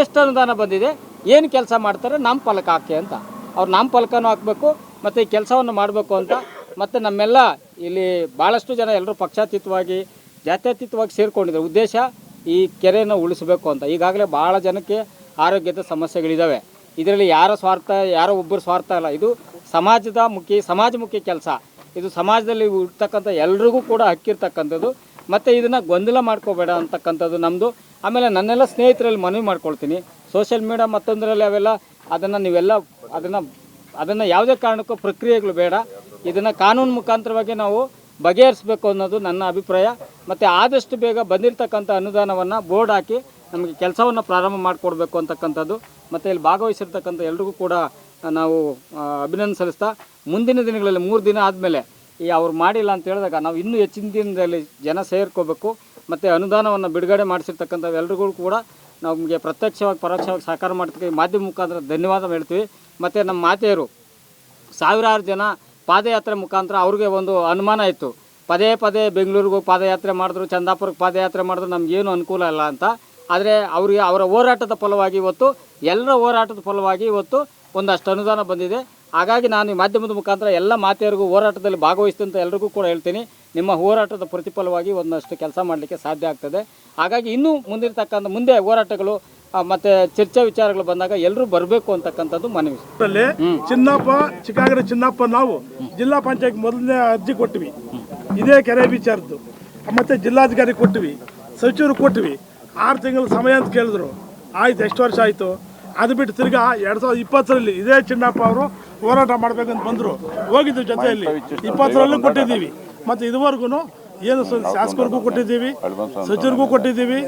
ಎಷ್ಟು ಅನುದಾನ ಬಂದಿದೆ, ಏನು ಕೆಲಸ ಮಾಡ್ತಾರೆ ನಮ್ಮ ಫಲಕ ಹಾಕಿ ಅಂತ. ಅವ್ರು ನಮ್ಮ ಫಲಕನೂ ಹಾಕಬೇಕು, ಮತ್ತು ಈ ಕೆಲಸವನ್ನು ಮಾಡಬೇಕು ಅಂತ. ಮತ್ತು ನಮ್ಮೆಲ್ಲ ಇಲ್ಲಿ ಭಾಳಷ್ಟು ಜನ ಎಲ್ಲರೂ ಪಕ್ಷಾತೀತವಾಗಿ, ಜಾತ್ಯತೀತವಾಗಿ ಸೇರಿಕೊಂಡಿದ್ದಾರೆ. ಉದ್ದೇಶ, ಈ ಕೆರೆಯನ್ನು ಉಳಿಸಬೇಕು ಅಂತ. ಈಗಾಗಲೇ ಭಾಳ ಜನಕ್ಕೆ ಆರೋಗ್ಯದ ಸಮಸ್ಯೆಗಳಿದ್ದಾವೆ ಇದರಲ್ಲಿ ಯಾರ ಸ್ವಾರ್ಥ, ಯಾರೋ ಒಬ್ಬರು ಸ್ವಾರ್ಥ ಅಲ್ಲ. ಇದು ಸಮಾಜದ ಮುಖಿ ಸಮಾಜಮುಖಿ ಕೆಲಸ. ಇದು ಸಮಾಜದಲ್ಲಿ ಇರ್ತಕ್ಕಂಥ ಎಲ್ರಿಗೂ ಕೂಡ ಹಕ್ಕಿರ್ತಕ್ಕಂಥದ್ದು. ಮತ್ತು ಇದನ್ನು ಗೊಂದಲ ಮಾಡ್ಕೋಬೇಡ ಅಂತಕ್ಕಂಥದ್ದು ನಮ್ಮದು ಆಮೇಲೆ ನನ್ನೆಲ್ಲ ಸ್ನೇಹಿತರಲ್ಲಿ ಮನವಿ ಮಾಡ್ಕೊಳ್ತೀನಿ. ಸೋಷಿಯಲ್ ಮೀಡಿಯಾ ಮತ್ತೊಂದರಲ್ಲಿ ಅವೆಲ್ಲ ಅದನ್ನು ನೀವೆಲ್ಲ ಅದನ್ನು ಅದನ್ನು ಯಾವುದೇ ಕಾರಣಕ್ಕೂ ಪ್ರಕ್ರಿಯೆಗಳು ಬೇಡ. ಇದನ್ನು ಕಾನೂನು ಮುಖಾಂತರವಾಗಿ ನಾವು ಬಗೆಹರಿಸಬೇಕು ಅನ್ನೋದು ನನ್ನ ಅಭಿಪ್ರಾಯ. ಮತ್ತು ಆದಷ್ಟು ಬೇಗ ಬಂದಿರತಕ್ಕಂಥ ಅನುದಾನವನ್ನು ಬೋರ್ಡ್ ಹಾಕಿ ನಮಗೆ ಕೆಲಸವನ್ನು ಪ್ರಾರಂಭ ಮಾಡಿಕೊಡ್ಬೇಕು ಅಂತಕ್ಕಂಥದ್ದು. ಮತ್ತು ಇಲ್ಲಿ ಭಾಗವಹಿಸಿರ್ತಕ್ಕಂಥ ಎಲ್ರಿಗೂ ಕೂಡ ನಾವು ಅಭಿನಂದನೆ ಸಲ್ಲಿಸ್ತಾ ಮುಂದಿನ ದಿನಗಳಲ್ಲಿ ಮೂರು ದಿನ ಆದಮೇಲೆ ಈ ಅವ್ರು ಮಾಡಿಲ್ಲ ಅಂತ ಹೇಳಿದಾಗ ನಾವು ಇನ್ನೂ ಹೆಚ್ಚಿನ ದಿನದಲ್ಲಿ ಜನ ಸೇರ್ಕೋಬೇಕು ಮತ್ತು ಅನುದಾನವನ್ನು ಬಿಡುಗಡೆ ಮಾಡಿಸಿರ್ತಕ್ಕಂಥ ಎಲ್ರಿಗೂ ಕೂಡ ನಮಗೆ ಪ್ರತ್ಯಕ್ಷವಾಗಿ, ಪರೋಕ್ಷವಾಗಿ ಸಹಕಾರ ಮಾಡ್ತೀವಿ ಮಾಧ್ಯಮ ಮುಖಾಂತರ ಧನ್ಯವಾದ ಹೇಳ್ತೀವಿ. ಮತ್ತು ನಮ್ಮ ಮಾತೆಯರು ಸಾವಿರಾರು ಜನ ಪಾದಯಾತ್ರೆ ಮುಖಾಂತರ ಅವ್ರಿಗೆ ಒಂದು ಅನುಮಾನ ಇತ್ತು. ಪದೇ ಪದೇ ಬೆಂಗಳೂರಿಗೂ ಪಾದಯಾತ್ರೆ ಮಾಡಿದ್ರು, ಚಂದಾಪುರಕ್ಕೆ ಪಾದಯಾತ್ರೆ ಮಾಡಿದ್ರು ನಮಗೇನು ಅನುಕೂಲ ಇಲ್ಲ ಅಂತ. ಆದರೆ ಅವರಿಗೆ ಅವರ ಹೋರಾಟದ ಫಲವಾಗಿ ಇವತ್ತು, ಎಲ್ಲರ ಹೋರಾಟದ ಫಲವಾಗಿ ಇವತ್ತು ಒಂದಷ್ಟು ಅನುದಾನ ಬಂದಿದೆ. ಹಾಗಾಗಿ ನಾನು ಈ ಮಾಧ್ಯಮದ ಮುಖಾಂತರ ಎಲ್ಲ ಮಾತೆಯರಿಗೂ ಹೋರಾಟದಲ್ಲಿ ಭಾಗವಹಿಸಿದಂಥ ಎಲ್ರಿಗೂ ಕೂಡ ಹೇಳ್ತೀನಿ. ನಿಮ್ಮ ಹೋರಾಟದ ಪ್ರತಿಫಲವಾಗಿ ಒಂದಷ್ಟು ಕೆಲಸ ಮಾಡಲಿಕ್ಕೆ ಸಾಧ್ಯ ಆಗ್ತದೆ. ಹಾಗಾಗಿ ಇನ್ನೂ ಮುಂದಿರ್ತಕ್ಕಂಥ ಮುಂದೆ ಹೋರಾಟಗಳು ಮತ್ತೆ ಚರ್ಚಾ ವಿಚಾರಗಳು ಬಂದಾಗ ಎಲ್ಲರೂ ಬರಬೇಕು ಅಂತಕ್ಕಂಥದ್ದು ಮನವಿ. ಚಿನ್ನಪ್ಪ ಚಿಕಾಗರ ಚಿನ್ನಪ್ಪ ನಾವು ಜಿಲ್ಲಾ ಪಂಚಾಯತ್ ಮೊದಲನೇ ಅರ್ಜಿ ಕೊಟ್ಟಿವಿ ಇದೇ ಕೆರೆ ವಿಚಾರದ್ದು. ಮತ್ತೆ ಜಿಲ್ಲಾಧಿಕಾರಿ ಕೊಟ್ಟಿವಿ ಸಚಿವರು ಕೊಟ್ಟಿವಿ ಆರು ತಿಂಗಳ ಸಮಯ ಅಂತ ಕೇಳಿದ್ರು. ಆಯ್ತು ಎಷ್ಟು ವರ್ಷ ಆಯಿತು? ಅದು ಬಿಟ್ಟು ತಿರ್ಗಾ ಎರಡು ಸಾವಿರದ ಇಪ್ಪತ್ತರಲ್ಲಿ ಇದೇ ಚಿನ್ನಪ್ಪ ಅವರು ಹೋರಾಟ ಮಾಡ್ಬೇಕಂತ ಬಂದರು. ಹೋಗಿದ್ದು ಜೊತೆಯಲ್ಲಿ ಇಪ್ಪತ್ತರಲ್ಲೂ ಕೊಟ್ಟಿದ್ದೀವಿ. ಮತ್ತು ಇದುವರೆಗೂ ಏನು ಶಾಸಕರಿಗೂ ಕೊಟ್ಟಿದ್ದೀವಿ, ಸಚಿವರಿಗೂ ಕೊಟ್ಟಿದ್ದೀವಿ,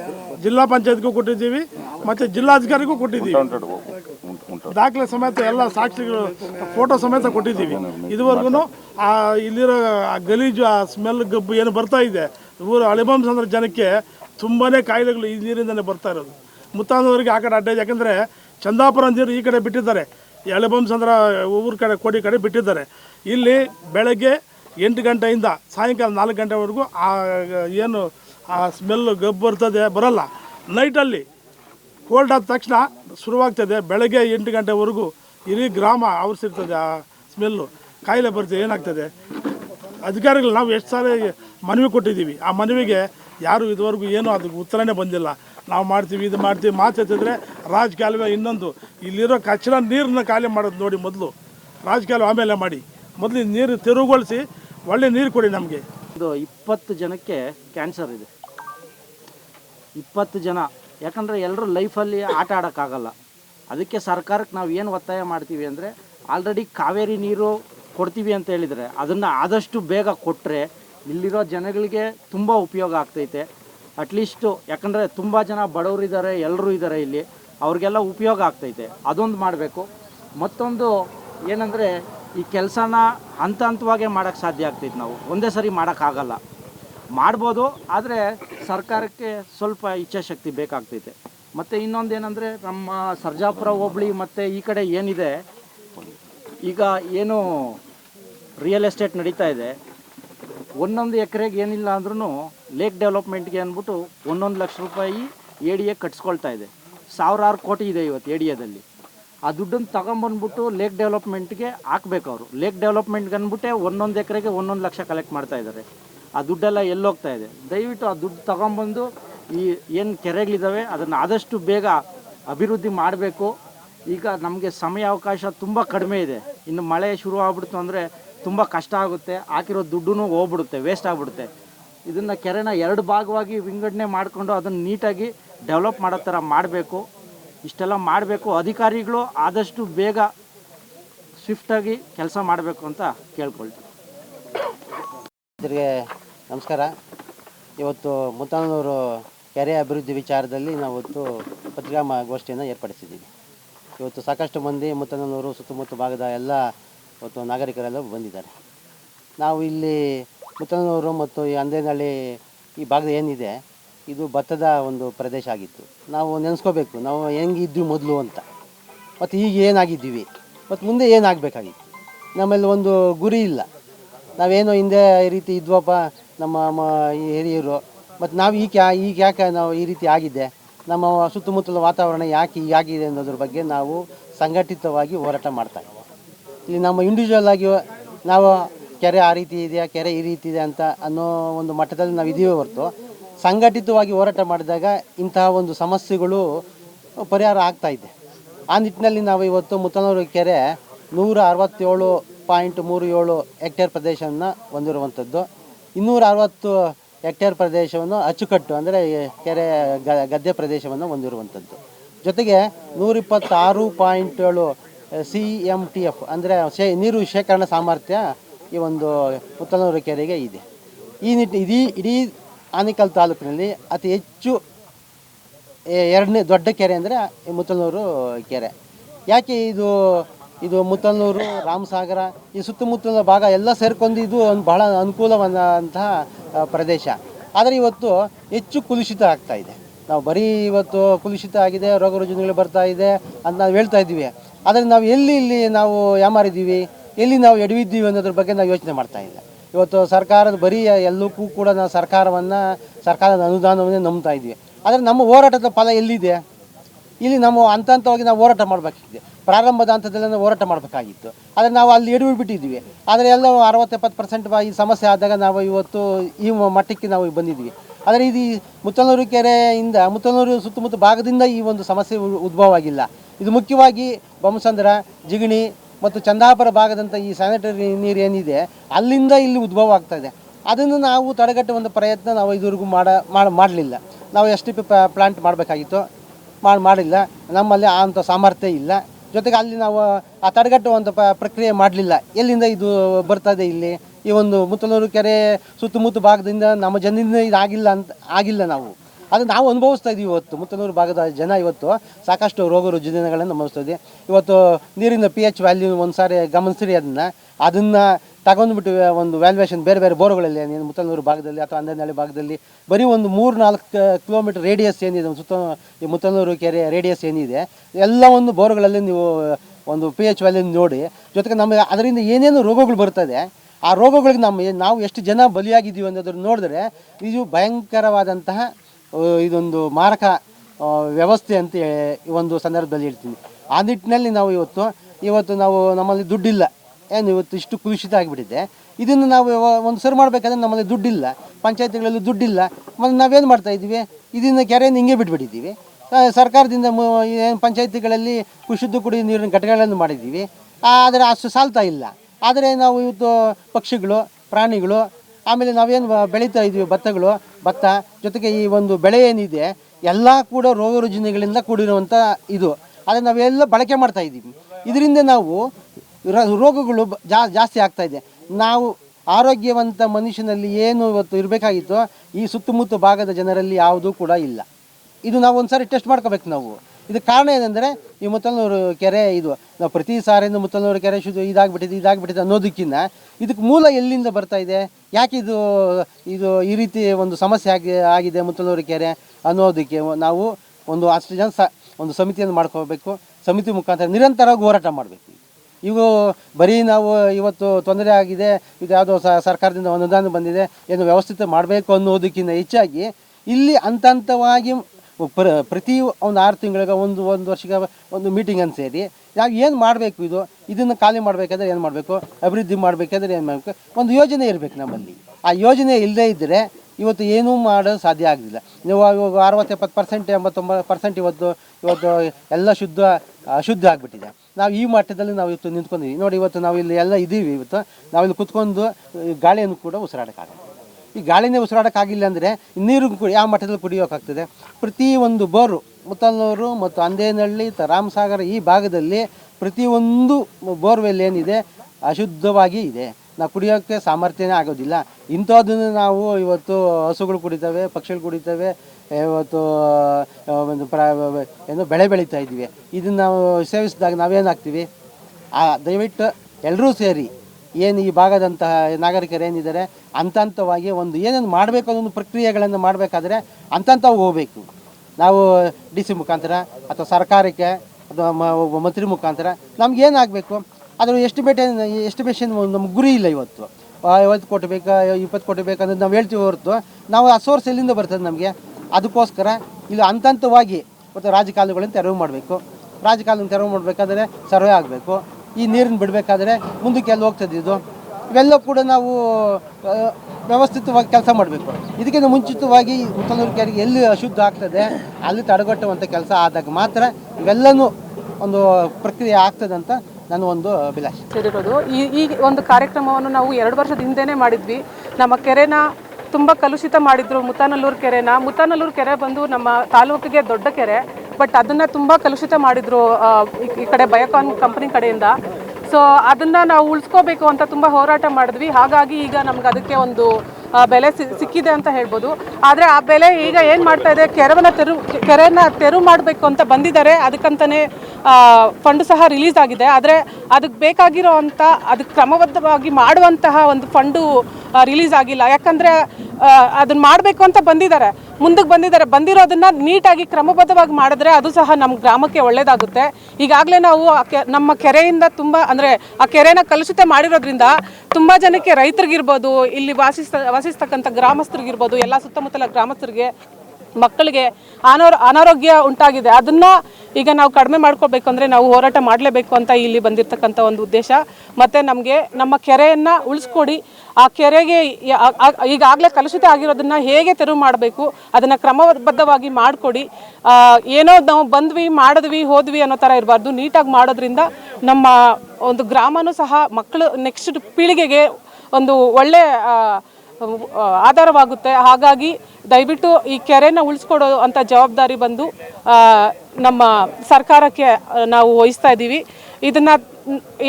ಜಿಲ್ಲಾ ಪಂಚಾಯತ್ಗೂ ಕೊಟ್ಟಿದ್ದೀವಿ, ಮತ್ತು ಜಿಲ್ಲಾಧಿಕಾರಿಗೂ ಕೊಟ್ಟಿದ್ದೀವಿ. ದಾಖಲೆ ಸಮೇತ ಎಲ್ಲ ಸಾಕ್ಷಿಗಳು ಫೋಟೋ ಸಮೇತ ಕೊಟ್ಟಿದ್ದೀವಿ. ಇದುವರೆಗೂ ಆ ಇಲ್ಲಿರೋ ಆ ಗಲೀಜು, ಆ ಸ್ಮೆಲ್ ಗಬ್ಬು ಏನು ಬರ್ತಾ ಇದೆ. ಊರು ಅಳಿಬಂಸಂದ್ರ ಜನಕ್ಕೆ ತುಂಬಾ ಕಾಯಿಲೆಗಳು ಈ ನೀರಿಂದಲೇ ಬರ್ತಾ ಇರೋದು. ಮುತ್ತಾನವರಿಗೆ ಆ ಕಡೆ ಅಡ್ಡ. ಯಾಕಂದರೆ ಚಂದಾಪುರ ನೀರು ಈ ಕಡೆ ಬಿಟ್ಟಿದ್ದಾರೆ. ಅಂದ್ರೆ ಊರ ಕಡೆ, ಕೋಡಿ ಕಡೆ ಬಿಟ್ಟಿದ್ದಾರೆ. ಇಲ್ಲಿ ಬೆಳಗ್ಗೆ ಎಂಟು ಗಂಟೆಯಿಂದ ಸಾಯಂಕಾಲ ನಾಲ್ಕು ಗಂಟೆವರೆಗೂ ಆ, ಏನು ಆ ಸ್ಮೆಲ್ ಗಬ್ಬು ಬರ್ತದೆ, ಬರೋಲ್ಲ. ನೈಟಲ್ಲಿ ಕೋಲ್ಡ್ ಆದ ತಕ್ಷಣ ಶುರುವಾಗ್ತದೆ. ಬೆಳಗ್ಗೆ ಎಂಟು ಗಂಟೆವರೆಗೂ ಇಡೀ ಗ್ರಾಮ ಆವರಿಸಿರ್ತದೆ ಆ ಸ್ಮೆಲ್ಲು ಕಾಯಿಲೆ ಬರ್ತದೆ, ಏನಾಗ್ತದೆ? ಅಧಿಕಾರಿಗಳು, ನಾವು ಎಷ್ಟು ಸಾರಿ ಮನವಿ ಕೊಟ್ಟಿದ್ದೀವಿ. ಆ ಮನವಿಗೆ ಯಾರು ಇದುವರೆಗೂ ಏನೂ ಅದಕ್ಕೆ ಉತ್ತರನೇ ಬಂದಿಲ್ಲ. ನಾವು ಮಾಡ್ತೀವಿ, ಇದು ಮಾಡ್ತೀವಿ ಮಾತಾಡ್ತಿದ್ರೆ ರಾಜ ಕಾಲುವೆ ಇನ್ನೊಂದು. ಇಲ್ಲಿರೋ ಕಚ್ಚಡ ನೀರನ್ನ ಖಾಲಿ ಮಾಡೋದು ನೋಡಿ ಮೊದಲು. ರಾಜ ಕಾಲುವೆ ಆಮೇಲೆ ಮಾಡಿ. ಮೊದಲು ನೀರು ತಿರುಗೊಳಿಸಿ, ಒಳ್ಳೆ ನೀರು ಕೊಡಿ ನಮಗೆ. ಒಂದು ಇಪ್ಪತ್ತು ಜನಕ್ಕೆ ಕ್ಯಾನ್ಸರ್ ಇದೆ. ಇಪ್ಪತ್ತು ಜನ. ಯಾಕಂದರೆ ಎಲ್ಲರೂ ಲೈಫಲ್ಲಿ ಆಟ ಆಡೋಕ್ಕಾಗಲ್ಲ. ಅದಕ್ಕೆ ಸರ್ಕಾರಕ್ಕೆ ನಾವು ಏನು ಒತ್ತಾಯ ಮಾಡ್ತೀವಿ ಅಂದರೆ ಆಲ್ರೆಡಿ ಕಾವೇರಿ ನೀರು ಕೊಡ್ತೀವಿ ಅಂತ ಹೇಳಿದರೆ, ಅದನ್ನು ಆದಷ್ಟು ಬೇಗ ಕೊಟ್ಟರೆ ಇಲ್ಲಿರೋ ಜನಗಳಿಗೆ ತುಂಬ ಉಪಯೋಗ ಆಗ್ತೈತೆ. ಅಟ್ಲೀಸ್ಟು ಯಾಕಂದರೆ ತುಂಬ ಜನ ಬಡವರಿದ್ದಾರೆ ಎಲ್ಲರೂ ಇದ್ದಾರೆ ಇಲ್ಲಿ. ಅವ್ರಿಗೆಲ್ಲ ಉಪಯೋಗ ಆಗ್ತೈತೆ. ಅದೊಂದು ಮಾಡಬೇಕು. ಮತ್ತೊಂದು ಏನಂದರೆ, ಈ ಕೆಲಸನ ಹಂತ ಹಂತವಾಗೇ ಮಾಡೋಕ್ಕೆ ಸಾಧ್ಯ ಆಗ್ತೈತೆ ನಾವು. ಒಂದೇ ಸರಿ ಮಾಡೋಕ್ಕಾಗಲ್ಲ ಮಾಡ್ಬೋದು, ಆದರೆ ಸರ್ಕಾರಕ್ಕೆ ಸ್ವಲ್ಪ ಇಚ್ಛಾಶಕ್ತಿ ಬೇಕಾಗ್ತೈತೆ. ಮತ್ತು ಇನ್ನೊಂದು ಏನಂದರೆ, ನಮ್ಮ ಸರ್ಜಾಪುರ ಹೋಬಳಿ ಮತ್ತು ಈ ಕಡೆ ಏನಿದೆ, ಈಗ ಏನು ರಿಯಲ್ ಎಸ್ಟೇಟ್ ನಡೀತಾ ಇದೆ. ಒಂದೊಂದು ಎಕರೆಗೆ ಏನಿಲ್ಲ ಅಂದ್ರೂ ಲೇಕ್ ಡೆವಲಪ್ಮೆಂಟ್ಗೆ ಅಂದ್ಬಿಟ್ಟು ಒಂದೊಂದು ಲಕ್ಷ ರೂಪಾಯಿ ಎ ಡಿ ಎ ಕಟ್ಸ್ಕೊಳ್ತಾ ಇದೆ. ಸಾವಿರಾರು ಕೋಟಿ ಇದೆ ಇವತ್ತು ಎ ಡಿ ಎದಲ್ಲಿ. ಆ ದುಡ್ಡನ್ನು ತಗೊಂಬಂದ್ಬಿಟ್ಟು ಲೇಕ್ ಡೆವಲಪ್ಮೆಂಟ್ಗೆ ಹಾಕ್ಬೇಕು ಅವರು. ಲೇಕ್ ಡೆವಲಪ್ಮೆಂಟ್ಗೆ ಅಂದ್ಬಿಟ್ಟೆ ಒಂದೊಂದು ಎಕರೆಗೆ ಒಂದೊಂದು ಲಕ್ಷ ಕಲೆಕ್ಟ್ ಮಾಡ್ತಾ ಇದ್ದಾರೆ. ಆ ದುಡ್ಡೆಲ್ಲ ಎಲ್ಲೋಗ್ತಾ ಇದೆ. ದಯವಿಟ್ಟು ಆ ದುಡ್ಡು ತಗೊಂಬಂದು ಈ ಏನು ಕೆರೆಗಳಿದ್ದಾವೆ ಅದನ್ನು ಆದಷ್ಟು ಬೇಗ ಅಭಿವೃದ್ಧಿ ಮಾಡಬೇಕು. ಈಗ ನಮಗೆ ಸಮಯಾವಕಾಶ ತುಂಬ ಕಡಿಮೆ ಇದೆ. ಇನ್ನು ಮಳೆ ಶುರು ಆಗ್ಬಿಡ್ತು ಅಂದರೆ ತುಂಬ ಕಷ್ಟ ಆಗುತ್ತೆ. ಹಾಕಿರೋ ದುಡ್ಡು ಹೋಗ್ಬಿಡುತ್ತೆ ವೇಸ್ಟ್ ಆಗಿಬಿಡುತ್ತೆ. ಇದನ್ನು ಕೆರೆನ ಎರಡು ಭಾಗವಾಗಿ ವಿಂಗಡಣೆ ಮಾಡಿಕೊಂಡು ಅದನ್ನು ನೀಟಾಗಿ ಡೆವಲಪ್ ಮಾಡೋ ಥರ ಮಾಡಬೇಕು. ಇಷ್ಟೆಲ್ಲ ಮಾಡಬೇಕು. ಅಧಿಕಾರಿಗಳು ಆದಷ್ಟು ಬೇಗ ಸ್ವಿಫ್ಟಾಗಿ ಕೆಲಸ ಮಾಡಬೇಕು ಅಂತ ಕೇಳ್ಕೊಳ್ತೀನಿ. ಇದ್ರಿಗೆ ನಮಸ್ಕಾರ. ಇವತ್ತು ಮುತ್ತಾನೂರು ಕೆರೆ ಅಭಿವೃದ್ಧಿ ವಿಚಾರದಲ್ಲಿ ನಾವು ಇವತ್ತು ಪತ್ರಿಕಾಗೋಷ್ಠಿಯನ್ನು ಏರ್ಪಡಿಸಿದ್ದೀವಿ. ಇವತ್ತು ಸಾಕಷ್ಟು ಮಂದಿ ಮುತ್ತನೂರು ಸುತ್ತಮುತ್ತ ಭಾಗದ ಎಲ್ಲ ಇವತ್ತು ನಾಗರಿಕರೆಲ್ಲ ಬಂದಿದ್ದಾರೆ. ನಾವು ಇಲ್ಲಿ ಮುತ್ತನೂರು ಮತ್ತು ಈ ಅಂದೇನಹಳ್ಳಿ ಈ ಭಾಗದ ಏನಿದೆ, ಇದು ಭತ್ತದ ಒಂದು ಪ್ರದೇಶ ಆಗಿತ್ತು. ನಾವು ನೆನೆಸ್ಕೋಬೇಕು, ನಾವು ಹೆಂಗಿದ್ವಿ ಮೊದಲು ಅಂತ. ಮತ್ತು ಈಗ ಏನಾಗಿದ್ದೀವಿ? ಮತ್ತು ಮುಂದೆ ಏನಾಗಬೇಕಾಗಿತ್ತು? ನಮ್ಮಲ್ಲಿ ಒಂದು ಗುರಿ ಇಲ್ಲ. ನಾವೇನೋ ಹಿಂದೆ ಈ ರೀತಿ ಇದ್ವಪ್ಪ, ನಮ್ಮ ಈ ಹಿರಿಯರು. ಮತ್ತು ನಾವು ಈಗ ಈಗ ಯಾಕೆ ನಾವು ಈ ರೀತಿ ಆಗಿದೆ? ನಮ್ಮ ಸುತ್ತಮುತ್ತಲ ವಾತಾವರಣ ಯಾಕೆ ಹೀಗಾಗಿದೆ ಅನ್ನೋದ್ರ ಬಗ್ಗೆ ನಾವು ಸಂಘಟಿತವಾಗಿ ಹೋರಾಟ ಮಾಡ್ತಾ ಇಲ್ಲಿ ನಮ್ಮ ಇಂಡಿವಿಜುವಲ್ ಆಗಿ ನಾವು ಕೆರೆ ಆ ರೀತಿ ಇದೆಯಾ, ಕೆರೆ ಈ ರೀತಿ ಇದೆ ಅಂತ ಅನ್ನೋ ಒಂದು ಮಟ್ಟದಲ್ಲಿ ನಾವು ಇದೀವಿ ಹೊರತು. ಸಂಘಟಿತವಾಗಿ ಹೋರಾಟ ಮಾಡಿದಾಗ ಇಂತಹ ಒಂದು ಸಮಸ್ಯೆಗಳು ಪರಿಹಾರ ಆಗ್ತಾ ಇದೆ. ಆ ನಿಟ್ಟಿನಲ್ಲಿ ನಾವು ಇವತ್ತು ಮುತ್ತನೂರು ಕೆರೆ ನೂರ ಅರವತ್ತೇಳು ಪಾಯಿಂಟ್ ಮೂರು ಏಳು ಹೆಕ್ಟೇರ್ ಪ್ರದೇಶವನ್ನು ಹೊಂದಿರುವಂಥದ್ದು. ಇನ್ನೂರ ಅರವತ್ತು ಹೆಕ್ಟೇರ್ ಪ್ರದೇಶವನ್ನು ಅಚ್ಚುಕಟ್ಟು ಅಂದರೆ ಕೆರೆ ಗದ್ದೆ ಪ್ರದೇಶವನ್ನು ಹೊಂದಿರುವಂಥದ್ದು. ಜೊತೆಗೆ ನೂರಿಪ್ಪತ್ತಾರು ಪಾಯಿಂಟ್ ಏಳು ಸಿ ಎಂ ಟಿ ಎಫ್ ಅಂದರೆ ಶೇ, ನೀರು ಶೇಖರಣಾ ಸಾಮರ್ಥ್ಯ ಈ ಒಂದು ಪುತ್ತನೂರು ಕೆರೆಗೆ ಇದೆ. ಈ ನಿಟ್ಟು ಇಡೀ ಇಡೀ ಆನೇಕಲ್ ತಾಲೂಕಿನಲ್ಲಿ ಅತಿ ಹೆಚ್ಚು ಎರಡನೇ ದೊಡ್ಡ ಕೆರೆ ಅಂದರೆ ಮುತ್ತನೂರು ಕೆರೆ. ಯಾಕೆ ಇದು ಇದು ಮುತ್ತನೂರು ರಾಮಸಾಗರ, ಈ ಸುತ್ತಮುತ್ತಲ ಭಾಗ ಎಲ್ಲ ಸೇರ್ಕೊಂಡು ಇದು ಒಂದು ಬಹಳ ಅನುಕೂಲವಾದಂತಹ ಪ್ರದೇಶ. ಆದರೆ ಇವತ್ತು ಹೆಚ್ಚು ಕುಲುಷಿತ ಆಗ್ತಾ ಇದೆ. ನಾವು ಬರೀ ಇವತ್ತು ಕುಲುಷಿತ ಆಗಿದೆ, ರೋಗ ರುಜಿನಗಳು ಬರ್ತಾ ಇದೆ ಅಂತ ನಾವು ಹೇಳ್ತಾ ಇದ್ದೀವಿ. ಆದರೆ ನಾವು ಎಲ್ಲಿ ಇಲ್ಲಿ ನಾವು ಯಾಮಾರಿದ್ದೀವಿ? ಎಲ್ಲಿ ನಾವು ಎಡವಿದ್ದೀವಿ ಅನ್ನೋದ್ರ ಬಗ್ಗೆ ನಾವು ಯೋಚನೆ ಮಾಡ್ತಾ ಇಲ್ಲ. ಇವತ್ತು ಸರ್ಕಾರದ ಬರೀ ಎಲ್ಲಕ್ಕೂ ಕೂಡ ನಾವು ಸರ್ಕಾರವನ್ನು, ಸರ್ಕಾರದ ಅನುದಾನವನ್ನೇ ನಂಬ್ತಾ ಇದ್ದೀವಿ. ಆದರೆ ನಮ್ಮ ಹೋರಾಟದ ಫಲ ಎಲ್ಲಿದೆ? ಇಲ್ಲಿ ನಾವು ಹಂತ ಹಂತವಾಗಿ ನಾವು ಹೋರಾಟ ಮಾಡಬೇಕಿದೆ. ಪ್ರಾರಂಭದ ಹಂತದಲ್ಲಿ ನಾವು ಹೋರಾಟ ಮಾಡಬೇಕಾಗಿತ್ತು. ಆದರೆ ನಾವು ಅಲ್ಲಿ ಎಡವಿ ಬಿಟ್ಟಿದ್ವಿ ಆದರೆ ಎಲ್ಲ ಅರವತ್ತು ಎಪ್ಪತ್ತು ಪರ್ಸೆಂಟ್ ಈ ಸಮಸ್ಯೆ ಆದಾಗ ನಾವು ಇವತ್ತು ಈ ಮಟ್ಟಕ್ಕೆ ನಾವು ಬಂದಿದ್ವಿ ಆದರೆ ಇದು ಮುತ್ತನೂರು ಕೆರೆಯಿಂದ ಮುತ್ತನೂರು ಸುತ್ತಮುತ್ತ ಭಾಗದಿಂದ ಈ ಒಂದು ಸಮಸ್ಯೆ ಉದ್ಭವ ಆಗಿಲ್ಲ ಇದು ಮುಖ್ಯವಾಗಿ ಬೊಮ್ಮಸಂದ್ರ, ಜಿಗಣಿ ಮತ್ತು ಚಂದಾಪುರ ಭಾಗದಂಥ ಈ ಸ್ಯಾನಿಟರಿ ನೀರು ಏನಿದೆ, ಅಲ್ಲಿಂದ ಇಲ್ಲಿ ಉದ್ಭವ ಆಗ್ತಾ ಇದೆ. ಅದನ್ನು ನಾವು ತಡೆಗಟ್ಟುವ ಒಂದು ಪ್ರಯತ್ನ ನಾವು ಇದುವರೆಗೂ ಮಾಡ ಮಾಡಲಿಲ್ಲ. ನಾವು ಎಸ್ ಟಿ ಪಿ ಪ್ಲಾಂಟ್ ಮಾಡಬೇಕಾಗಿತ್ತು. ಮಾಡಿ ಮಾಡಿಲ್ಲ. ನಮ್ಮಲ್ಲಿ ಅಂಥ ಸಾಮರ್ಥ್ಯ ಇಲ್ಲ. ಜೊತೆಗೆ ಅಲ್ಲಿ ನಾವು, ಆ ತಡೆಗಟ್ಟುವಂಥ ಪ, ಪ್ರಕ್ರಿಯೆ ಮಾಡಲಿಲ್ಲ. ಎಲ್ಲಿಂದ ಇದು ಬರ್ತದೆ ಇಲ್ಲಿ? ಈ ಒಂದು ಮುತ್ತಲೂರು ಕೆರೆ ಸುತ್ತಮುತ್ತ ಭಾಗದಿಂದ ನಮ್ಮ ಜನದಿಂದ ಇದು ಆಗಿಲ್ಲ ಅಂತ, ಆಗಿಲ್ಲ ನಾವು. ಅದು ನಾವು ಅನುಭವಿಸ್ತಾ ಇದ್ದೀವಿ ಇವತ್ತು. ಮುತ್ತಲೂರು ಭಾಗದ ಜನ ಇವತ್ತು ಸಾಕಷ್ಟು ರೋಗ ರುಜಿನಗಳನ್ನು ಅನುಭವಿಸ್ತಾ ಇದ್ದೀವಿ ಇವತ್ತು ನೀರಿನ ಪಿ ಎಚ್ ವ್ಯಾಲ್ಯೂ ಒಂದು ಸಾರಿ ಗಮನಿಸ್ರಿ ಅದನ್ನು. ಅದನ್ನು ತಗೊಂಡ್ಬಿಟ್ಟು ಒಂದು ವ್ಯಾಲ್ಯೂಯೇಷನ್ ಬೇರೆ ಬೇರೆ ಬೋರ್ಗಳಲ್ಲಿ, ಏನು ಮುತ್ತನೂರು ಭಾಗದಲ್ಲಿ ಅಥವಾ ಅಂದನಹಳ್ಳಿ ಭಾಗದಲ್ಲಿ, ಬರೀ ಒಂದು ಮೂರು ನಾಲ್ಕು ಕಿಲೋಮೀಟರ್ ರೇಡಿಯಸ್ ಏನಿದೆ ಸುತ್ತ ಈ ಮುತ್ತನೂರು ಕೆರೆ ರೇಡಿಯಸ್ ಏನಿದೆ ಎಲ್ಲ ಒಂದು ಬೋರ್ಗಳಲ್ಲಿ ನೀವು, ಒಂದು ಪಿ ಎಚ್ ವ್ಯಾಲ್ಯೂ ನೋಡಿ. ಜೊತೆಗೆ ನಮಗೆ ಅದರಿಂದ ಏನೇನು ರೋಗಗಳು ಬರ್ತದೆ, ಆ ರೋಗಗಳಿಗೆ ನಮ್ಮ ನಾವು ಎಷ್ಟು ಜನ ಬಲಿಯಾಗಿದ್ದೀವಿ ಅನ್ನೋದನ್ನು ನೋಡಿದ್ರೆ, ಇದು ಭಯಂಕರವಾದಂತಹ ಇದೊಂದು ಮಾರಕ ವ್ಯವಸ್ಥೆ ಅಂತ, ಈ ಒಂದು ಸಂದರ್ಭದಲ್ಲಿ ಹೇಳ್ತೀನಿ. ಆ ನಿಟ್ಟಿನಲ್ಲಿ ನಾವು ಇವತ್ತು ಇವತ್ತು ನಾವು ನಮ್ಮಲ್ಲಿ ದುಡ್ಡಿಲ್ಲ. ಏನು ಇವತ್ತು ಇಷ್ಟು ಕುಲುಷಿತ ಆಗಿಬಿಟ್ಟಿದೆ. ಇದನ್ನು ನಾವು ಒಂದು ಸರಿ ಮಾಡಬೇಕಾದ್ರೆ ನಮ್ಮಲ್ಲಿ ದುಡ್ಡಿಲ್ಲ. ಪಂಚಾಯತ್ಗಳಲ್ಲಿ ದುಡ್ಡಿಲ್ಲ. ಮತ್ತು ನಾವೇನು ಮಾಡ್ತಾ ಇದ್ದೀವಿ? ಇದನ್ನು ಕೆರೆಯನ್ನು ಹಿಂಗೆ ಬಿಟ್ಬಿಟ್ಟಿದ್ದೀವಿ. ಸರ್ಕಾರದಿಂದ ಏನು ಪಂಚಾಯತಿಗಳಲ್ಲಿ ಶುದ್ಧ ಕುಡಿಯುವ ನೀರಿನ ಘಟಕಗಳನ್ನು ಮಾಡಿದ್ದೀವಿ. ಆದರೆ ಅಷ್ಟು ಸಾಲ್ತಾ ಇಲ್ಲ. ಆದರೆ ನಾವು ಇವತ್ತು ಪಕ್ಷಿಗಳು, ಪ್ರಾಣಿಗಳು, ಆಮೇಲೆ ನಾವೇನು ಬೆಳೀತಾ ಇದ್ದೀವಿ ಭತ್ತಗಳು, ಭತ್ತ, ಜೊತೆಗೆ ಈ ಒಂದು ಬೆಳೆ ಏನಿದೆ, ಎಲ್ಲ ಕೂಡ ರೋಗ ರುಜಿನಗಳಿಂದ ಕೂಡಿರುವಂಥ ಇದು. ಆದರೆ ನಾವೆಲ್ಲ ಬಳಕೆ ಮಾಡ್ತಾ ಇದ್ದೀವಿ. ಇದರಿಂದ ನಾವು ರೋಗಗಳು ಜಾ, ಜಾಸ್ತಿ ಆಗ್ತಾ ಇದೆ. ನಾವು ಆರೋಗ್ಯವಂತ ಮನುಷ್ಯನಲ್ಲಿ ಏನು ಇವತ್ತು ಇರಬೇಕಾಗಿತ್ತು ಈ ಸುತ್ತಮುತ್ತ ಭಾಗದ ಜನರಲ್ಲಿ ಯಾವುದೂ ಕೂಡ ಇಲ್ಲ. ಇದು ನಾವು ಒಂದು ಸಾರಿ ಟೆಸ್ಟ್ ಮಾಡ್ಕೋಬೇಕು ನಾವು. ಇದಕ್ಕೆ ಕಾರಣ ಏನಂದರೆ ಈ ಮುತ್ತಲ್ನೂರು ಕೆರೆ ಇದು, ನಾವು ಪ್ರತಿ ಸಾರಿಯಿಂದ ಮುತ್ತಲ್ನೂರು ಕೆರೆ ಶುದ್ಧ ಇದಾಗ್ಬಿಟ್ಟಿದೆ ಇದಾಗ್ಬಿಟ್ಟಿದೆ ಅನ್ನೋದಕ್ಕಿಂತ ಇದಕ್ಕೆ ಮೂಲ ಎಲ್ಲಿಂದ ಬರ್ತಾ ಇದೆ? ಯಾಕೆ ಇದು ಇದು ಈ ರೀತಿ ಒಂದು ಸಮಸ್ಯೆ ಆಗಿ, ಆಗಿದೆ ಮುತ್ತಲ್ನೂರು ಕೆರೆ ಅನ್ನೋದಕ್ಕೆ ನಾವು ಒಂದು ಅಷ್ಟು ಜನ ಸ, ಒಂದು ಸಮಿತಿಯನ್ನು ಮಾಡ್ಕೋಬೇಕು. ಸಮಿತಿ ಮುಖಾಂತರ ನಿರಂತರವಾಗಿ ಹೋರಾಟ ಮಾಡಬೇಕು. ಇವು ಬರೀ ನಾವು ಇವತ್ತು ತೊಂದರೆ ಆಗಿದೆ, ಇದು ಯಾವುದೋ ಸರ್ಕಾರದಿಂದ ಅನುದಾನ ಬಂದಿದೆ, ಏನು ವ್ಯವಸ್ಥಿತ ಮಾಡಬೇಕು ಅನ್ನೋದಕ್ಕಿಂತ ಹೆಚ್ಚಾಗಿ ಇಲ್ಲಿ ಹಂತ ಹಂತವಾಗಿ ಪ್ರ, ಪ್ರತಿ ಒಂದು ಆರು ತಿಂಗಳಿಗೆ ಒಂದು ಒಂದು ವರ್ಷಕ್ಕೆ ಒಂದು ಮೀಟಿಂಗನ್ನು ಸೇರಿ ನಾವು ಏನು ಮಾಡಬೇಕು ಇದು? ಇದನ್ನು ಖಾಲಿ ಮಾಡಬೇಕಾದ್ರೆ ಏನು ಮಾಡಬೇಕು? ಅಭಿವೃದ್ಧಿ ಮಾಡಬೇಕಾದ್ರೆ ಏನು ಮಾಡಬೇಕು? ಒಂದು ಯೋಜನೆ ಇರಬೇಕು ನಮ್ಮಲ್ಲಿ. ಆ ಯೋಜನೆ ಇಲ್ಲದೇ ಇದ್ದರೆ ಇವತ್ತು ಏನೂ ಮಾಡೋದು ಸಾಧ್ಯ ಆಗಲಿಲ್ಲ ನೀವು ಇವಾಗ ಅರವತ್ತು ಎಪ್ಪತ್ತು ಪರ್ಸೆಂಟ್ ಎಂಬತ್ತೊಂಬತ್ತು ಪರ್ಸೆಂಟ್ ಇವತ್ತು ಇವತ್ತು ಎಲ್ಲ ಶುದ್ಧ, ಅಶುದ್ಧ ಆಗಿಬಿಟ್ಟಿದೆ. ನಾವು ಈ ಮಟ್ಟದಲ್ಲಿ ನಾವು ಇವತ್ತು ನಿಂತ್ಕೊಂಡಿದ್ದೀವಿ ನೋಡಿ, ಇವತ್ತು ನಾವು ಇಲ್ಲಿ ಎಲ್ಲ ಇದ್ದೀವಿ ಇವತ್ತು. ನಾವಿಲ್ಲಿ ಕುತ್ಕೊಂಡು ಗಾಳಿಯನ್ನು ಕೂಡ ಉಸಿರಾಡೋಕ್ಕಾಗಲ್ಲ. ಈ ಗಾಳಿನೇ ಉಸಿರಾಡೋಕ್ಕಾಗಿಲ್ಲ ಅಂದರೆ ನೀರು ಕೂಡ, ಯಾವ ಮಟ್ಟದಲ್ಲಿ ಕುಡಿಯೋಕ್ಕಾಗ್ತದೆ ಪ್ರತಿಯೊಂದು ಬೋರು, ಮುತ್ತಲ್ನೂರು ಮತ್ತು ಅಂದೇನಹಳ್ಳಿ ರಾಮಸಾಗರ ಈ ಭಾಗದಲ್ಲಿ ಪ್ರತಿಯೊಂದು ಬೋರ್ವೆಲ್ ಏನಿದೆ, ಅಶುದ್ಧವಾಗಿ ಇದೆ. ನಾವು ಕುಡಿಯೋಕ್ಕೆ ಸಾಮರ್ಥ್ಯನೇ ಆಗೋದಿಲ್ಲ. ಇಂಥದ್ದನ್ನು ನಾವು ಇವತ್ತು ಹಸುಗಳು ಕುಡಿತವೆ, ಪಕ್ಷಿಗಳು ಕುಡಿತವೆ ಇವತ್ತು ಒಂದು ಪ್ರ, ಏನು ಬೆಳೆ ಬೆಳೀತಾ ಇದ್ದೀವಿ. ಇದನ್ನು ನಾವು ಸೇವಿಸಿದಾಗ ನಾವೇನಾಗ್ತೀವಿ? ಆ, ದಯವಿಟ್ಟು ಎಲ್ಲರೂ ಸೇರಿ ಏನು ಈ ಭಾಗದಂತಹ ನಾಗರಿಕರು ಏನಿದ್ದಾರೆ ಹಂತ ಹಂತವಾಗಿ ಒಂದು ಏನೇನು ಮಾಡಬೇಕು ಅನ್ನೋ ಪ್ರಕ್ರಿಯೆಗಳನ್ನು ಮಾಡಬೇಕಾದ್ರೆ ಅಂತಂಥವು ಹೋಗಬೇಕು. ನಾವು ಡಿ ಸಿ ಮುಖಾಂತರ ಅಥವಾ ಸರ್ಕಾರಕ್ಕೆ ಅಥವಾ ಮಂತ್ರಿ ಮುಖಾಂತರ ನಮ್ಗೆ ಏನಾಗಬೇಕು? ಅದರ ಎಸ್ಟಿಮೇಟ್ ಎಸ್ಟಿಮೇಷನ್ ನಮ್ಗೆ ಗುರಿ ಇಲ್ಲ ಇವತ್ತು. ಐವತ್ತು ಕೋಟಿ ಬೇಕಾ, ಇಪ್ಪತ್ತು ಕೋಟಿ ಬೇಕಂದ್ರೆ ನಾವು ಹೇಳ್ತೀವಿ ಹೊರತು. ನಾವು ಆ ಸೋರ್ಸ್ ಎಲ್ಲಿಂದ ಬರ್ತದೆ ನಮಗೆ? ಅದಕ್ಕೋಸ್ಕರ ಇಲ್ಲಿ ಹಂತ ಹಂತವಾಗಿ ಮತ್ತು ರಾಜಕಾಲುಗಳನ್ನು ತೆರವು ಮಾಡಬೇಕು. ರಾಜಕಾಲುಗಳನ್ನು ತೆರವು ಮಾಡಬೇಕಾದ್ರೆ ಸರ್ವೆ ಆಗಬೇಕು. ಈ ನೀರನ್ನು ಬಿಡಬೇಕಾದ್ರೆ ಮುಂದಕ್ಕೆ ಎಲ್ಲಿ ಹೋಗ್ತದೆ ಇದು? ಇವೆಲ್ಲ ಕೂಡ ನಾವು ವ್ಯವಸ್ಥಿತವಾಗಿ ಕೆಲಸ ಮಾಡಬೇಕು. ಇದಕ್ಕಿಂತ ಮುಂಚಿತವಾಗಿ ಉತ್ತಮ ಕೆರೆಗೆ ಎಲ್ಲಿ ಅಶುದ್ಧ ಆಗ್ತದೆ, ಅಲ್ಲಿ ತಡೆಗಟ್ಟುವಂಥ ಕೆಲಸ ಆದಾಗ ಮಾತ್ರ ಇವೆಲ್ಲನೂ ಒಂದು ಪ್ರಕ್ರಿಯೆ ಆಗ್ತದೆ ಅಂತ ನನ್ನ ಒಂದು ಅಭಿಲಾಷೆ. ಸೇರಿರೋದು ಈ ಈ ಒಂದು ಕಾರ್ಯಕ್ರಮವನ್ನು ನಾವು ಎರಡು ವರ್ಷದ ಹಿಂದೆನೇ ಮಾಡಿದ್ವಿ. ನಮ್ಮ ಕೆರೆನ ತುಂಬ ಕಲುಷಿತ ಮಾಡಿದ್ರು. ಮುತ್ತಾನಲ್ಲೂರು ಕೆರೆನ. ಮುತ್ತಾನಲ್ಲೂರು ಕೆರೆ ಬಂದು ನಮ್ಮ ತಾಲೂಕಿಗೆ ದೊಡ್ಡ ಕೆರೆ, ಬಟ್ ಅದನ್ನ ತುಂಬ ಕಲುಷಿತ ಮಾಡಿದ್ರು ಈ- ಕಡೆ ಬಯೋಕಾನ್ ಕಂಪನಿ ಕಡೆಯಿಂದ. ಸೊ ಅದನ್ನ ನಾವು ಉಳಿಸ್ಕೋಬೇಕು ಅಂತ ತುಂಬ ಹೋರಾಟ ಮಾಡಿದ್ವಿ. ಹಾಗಾಗಿ ಈಗ ನಮ್ಗೆ ಅದಕ್ಕೆ ಒಂದು ಬೆಲೆ ಸಿಕ್ಕಿದೆ ಅಂತ ಹೇಳ್ಬೋದು. ಆದರೆ ಆ ಬೆಲೆ ಈಗ ಏನು ಮಾಡ್ತಾ ಇದೆ? ಕೆರವನ್ನ ತೆರು ಕೆರೆನ ತೆರು ಮಾಡಬೇಕು ಅಂತ ಬಂದಿದ್ದಾರೆ. ಅದಕ್ಕಂತಲೇ ಫಂಡ್ ಸಹ ರಿಲೀಸ್ ಆಗಿದೆ. ಆದರೆ ಅದಕ್ಕೆ ಬೇಕಾಗಿರೋ ಅಂಥ ಅದಕ್ಕೆ ಕ್ರಮಬದ್ಧವಾಗಿ ಮಾಡುವಂತಹ ಒಂದು ಫಂಡು ರಿಲೀಸ್ ಆಗಿಲ್ಲ. ಯಾಕಂದರೆ ಅದನ್ನ ಮಾಡಬೇಕು ಅಂತ ಬಂದಿದ್ದಾರೆ. ಮುಂದಕ್ಕೆ ಬಂದಿದ್ದಾರೆ. ಬಂದಿರೋದನ್ನ ನೀಟಾಗಿ ಕ್ರಮಬದ್ಧವಾಗಿ ಮಾಡಿದ್ರೆ ಅದು ಸಹ ನಮ್ಮ ಗ್ರಾಮಕ್ಕೆ ಒಳ್ಳೇದಾಗುತ್ತೆ. ಈಗಾಗಲೇ ನಾವು ನಮ್ಮ ಕೆರೆಯಿಂದ ತುಂಬ, ಅಂದರೆ ಆ ಕೆರೆನ ಕಲುಷಿತ ಮಾಡಿರೋದ್ರಿಂದ ತುಂಬ ಜನಕ್ಕೆ ರೈತರಿಗಿರ್ಬೋದು, ಇಲ್ಲಿ ವಾಸಿಸ್ತ, ವಾಸಿಸ್ತಕ್ಕಂಥ ಗ್ರಾಮಸ್ಥರಿಗಿರ್ಬೋದು, ಎಲ್ಲ ಸುತ್ತಮುತ್ತಲ ಗ್ರಾಮಸ್ಥರಿಗೆ ಮಕ್ಕಳಿಗೆ ಅನಾರ ಅನಾರೋಗ್ಯ ಉಂಟಾಗಿದೆ. ಅದನ್ನ ಈಗ ನಾವು ಕಡಿಮೆ ಮಾಡ್ಕೋಬೇಕು ಅಂದರೆ ನಾವು ಹೋರಾಟ ಮಾಡಲೇಬೇಕು ಅಂತ ಇಲ್ಲಿ ಬಂದಿರತಕ್ಕಂಥ ಒಂದು ಉದ್ದೇಶ. ಮತ್ತು ನಮಗೆ ನಮ್ಮ ಕೆರೆಯನ್ನು ಉಳಿಸ್ಕೊಡಿ. ಆ ಕೆರೆಗೆ ಈಗಾಗಲೇ ಕಲುಷಿತ ಆಗಿರೋದನ್ನ ಹೇಗೆ ತೆರವು ಮಾಡಬೇಕು ಅದನ್ನು ಕ್ರಮಬದ್ಧವಾಗಿ ಮಾಡಿಕೊಡಿ. ಏನೋ ನಾವು ಬಂದ್ವಿ ಮಾಡಿದ್ವಿ ಹೋದ್ವಿ ಅನ್ನೋ ಥರ ಇರಬಾರ್ದು. ನೀಟಾಗಿ ಮಾಡೋದ್ರಿಂದ ನಮ್ಮ ಒಂದು ಗ್ರಾಮನೂ ಸಹ ಮಕ್ಕಳು ನೆಕ್ಸ್ಟ್ ಪೀಳಿಗೆಗೆ ಒಂದು ಒಳ್ಳೆ ಆ, ಆ, ಆಧಾರವಾಗುತ್ತೆ. ಹಾಗಾಗಿ ದಯವಿಟ್ಟು ಈ ಕೆರೆನ ಉಳಿಸ್ಕೊಡೋ ಅಂತ ಜವಾಬ್ದಾರಿ ಬಂದು ನಮ್ಮ ಸರ್ಕಾರಕ್ಕೆ ನಾವು ವಹಿಸ್ತಾ ಇದ್ದೀವಿ ಇದನ್ನ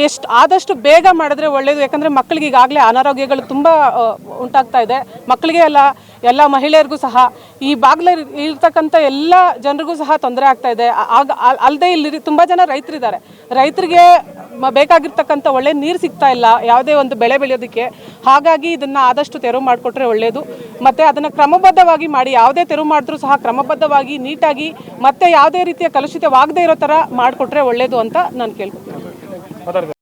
ಎಷ್ಟು ಆದಷ್ಟು ಬೇಗ ಮಾಡಿದ್ರೆ ಒಳ್ಳೆಯದು ಯಾಕಂದರೆ ಮಕ್ಕಳಿಗೆ ಈಗಾಗಲೇ ಅನಾರೋಗ್ಯಗಳು ತುಂಬ ಉಂಟಾಗ್ತಾ ಇದೆ. ಮಕ್ಕಳಿಗೆ ಅಲ್ಲ, ಎಲ್ಲ ಮಹಿಳೆಯರಿಗೂ ಸಹ. ಈ ಬಾಗ್ಲ ಇರ್ತಕ್ಕಂಥ ಎಲ್ಲ ಜನರಿಗೂ ಸಹ ತೊಂದರೆ ಆಗ್ತಾ ಇದೆ. ಆಗ ಅಲ್ಲದೆ ಇಲ್ಲಿ ತುಂಬ ಜನ ರೈತರಿದ್ದಾರೆ. ರೈತರಿಗೆ ಬೇಕಾಗಿರ್ತಕ್ಕಂಥ ಒಳ್ಳೆ ನೀರು ಸಿಗ್ತಾ ಇಲ್ಲ, ಯಾವುದೇ ಒಂದು ಬೆಳೆ ಬೆಳೆಯೋದಕ್ಕೆ. ಹಾಗಾಗಿ ಇದನ್ನು ಆದಷ್ಟು ತೆರವು ಮಾಡಿಕೊಟ್ರೆ ಒಳ್ಳೆಯದು ಮತ್ತು ಅದನ್ನು ಕ್ರಮಬದ್ಧವಾಗಿ ಮಾಡಿ, ಯಾವುದೇ ತೆರವು ಮಾಡಿದ್ರೂ ಸಹ ಕ್ರಮಬದ್ಧವಾಗಿ, ನೀಟಾಗಿ, ಮತ್ತೆ ಯಾವುದೇ ರೀತಿಯ ಕಲುಷಿತವಾಗದೇ ಇರೋ ಥರ ಮಾಡಿಕೊಟ್ರೆ ಒಳ್ಳೆಯದು ಅಂತ ನಾನು ಕೇಳ್ಕೊತೀನಿ.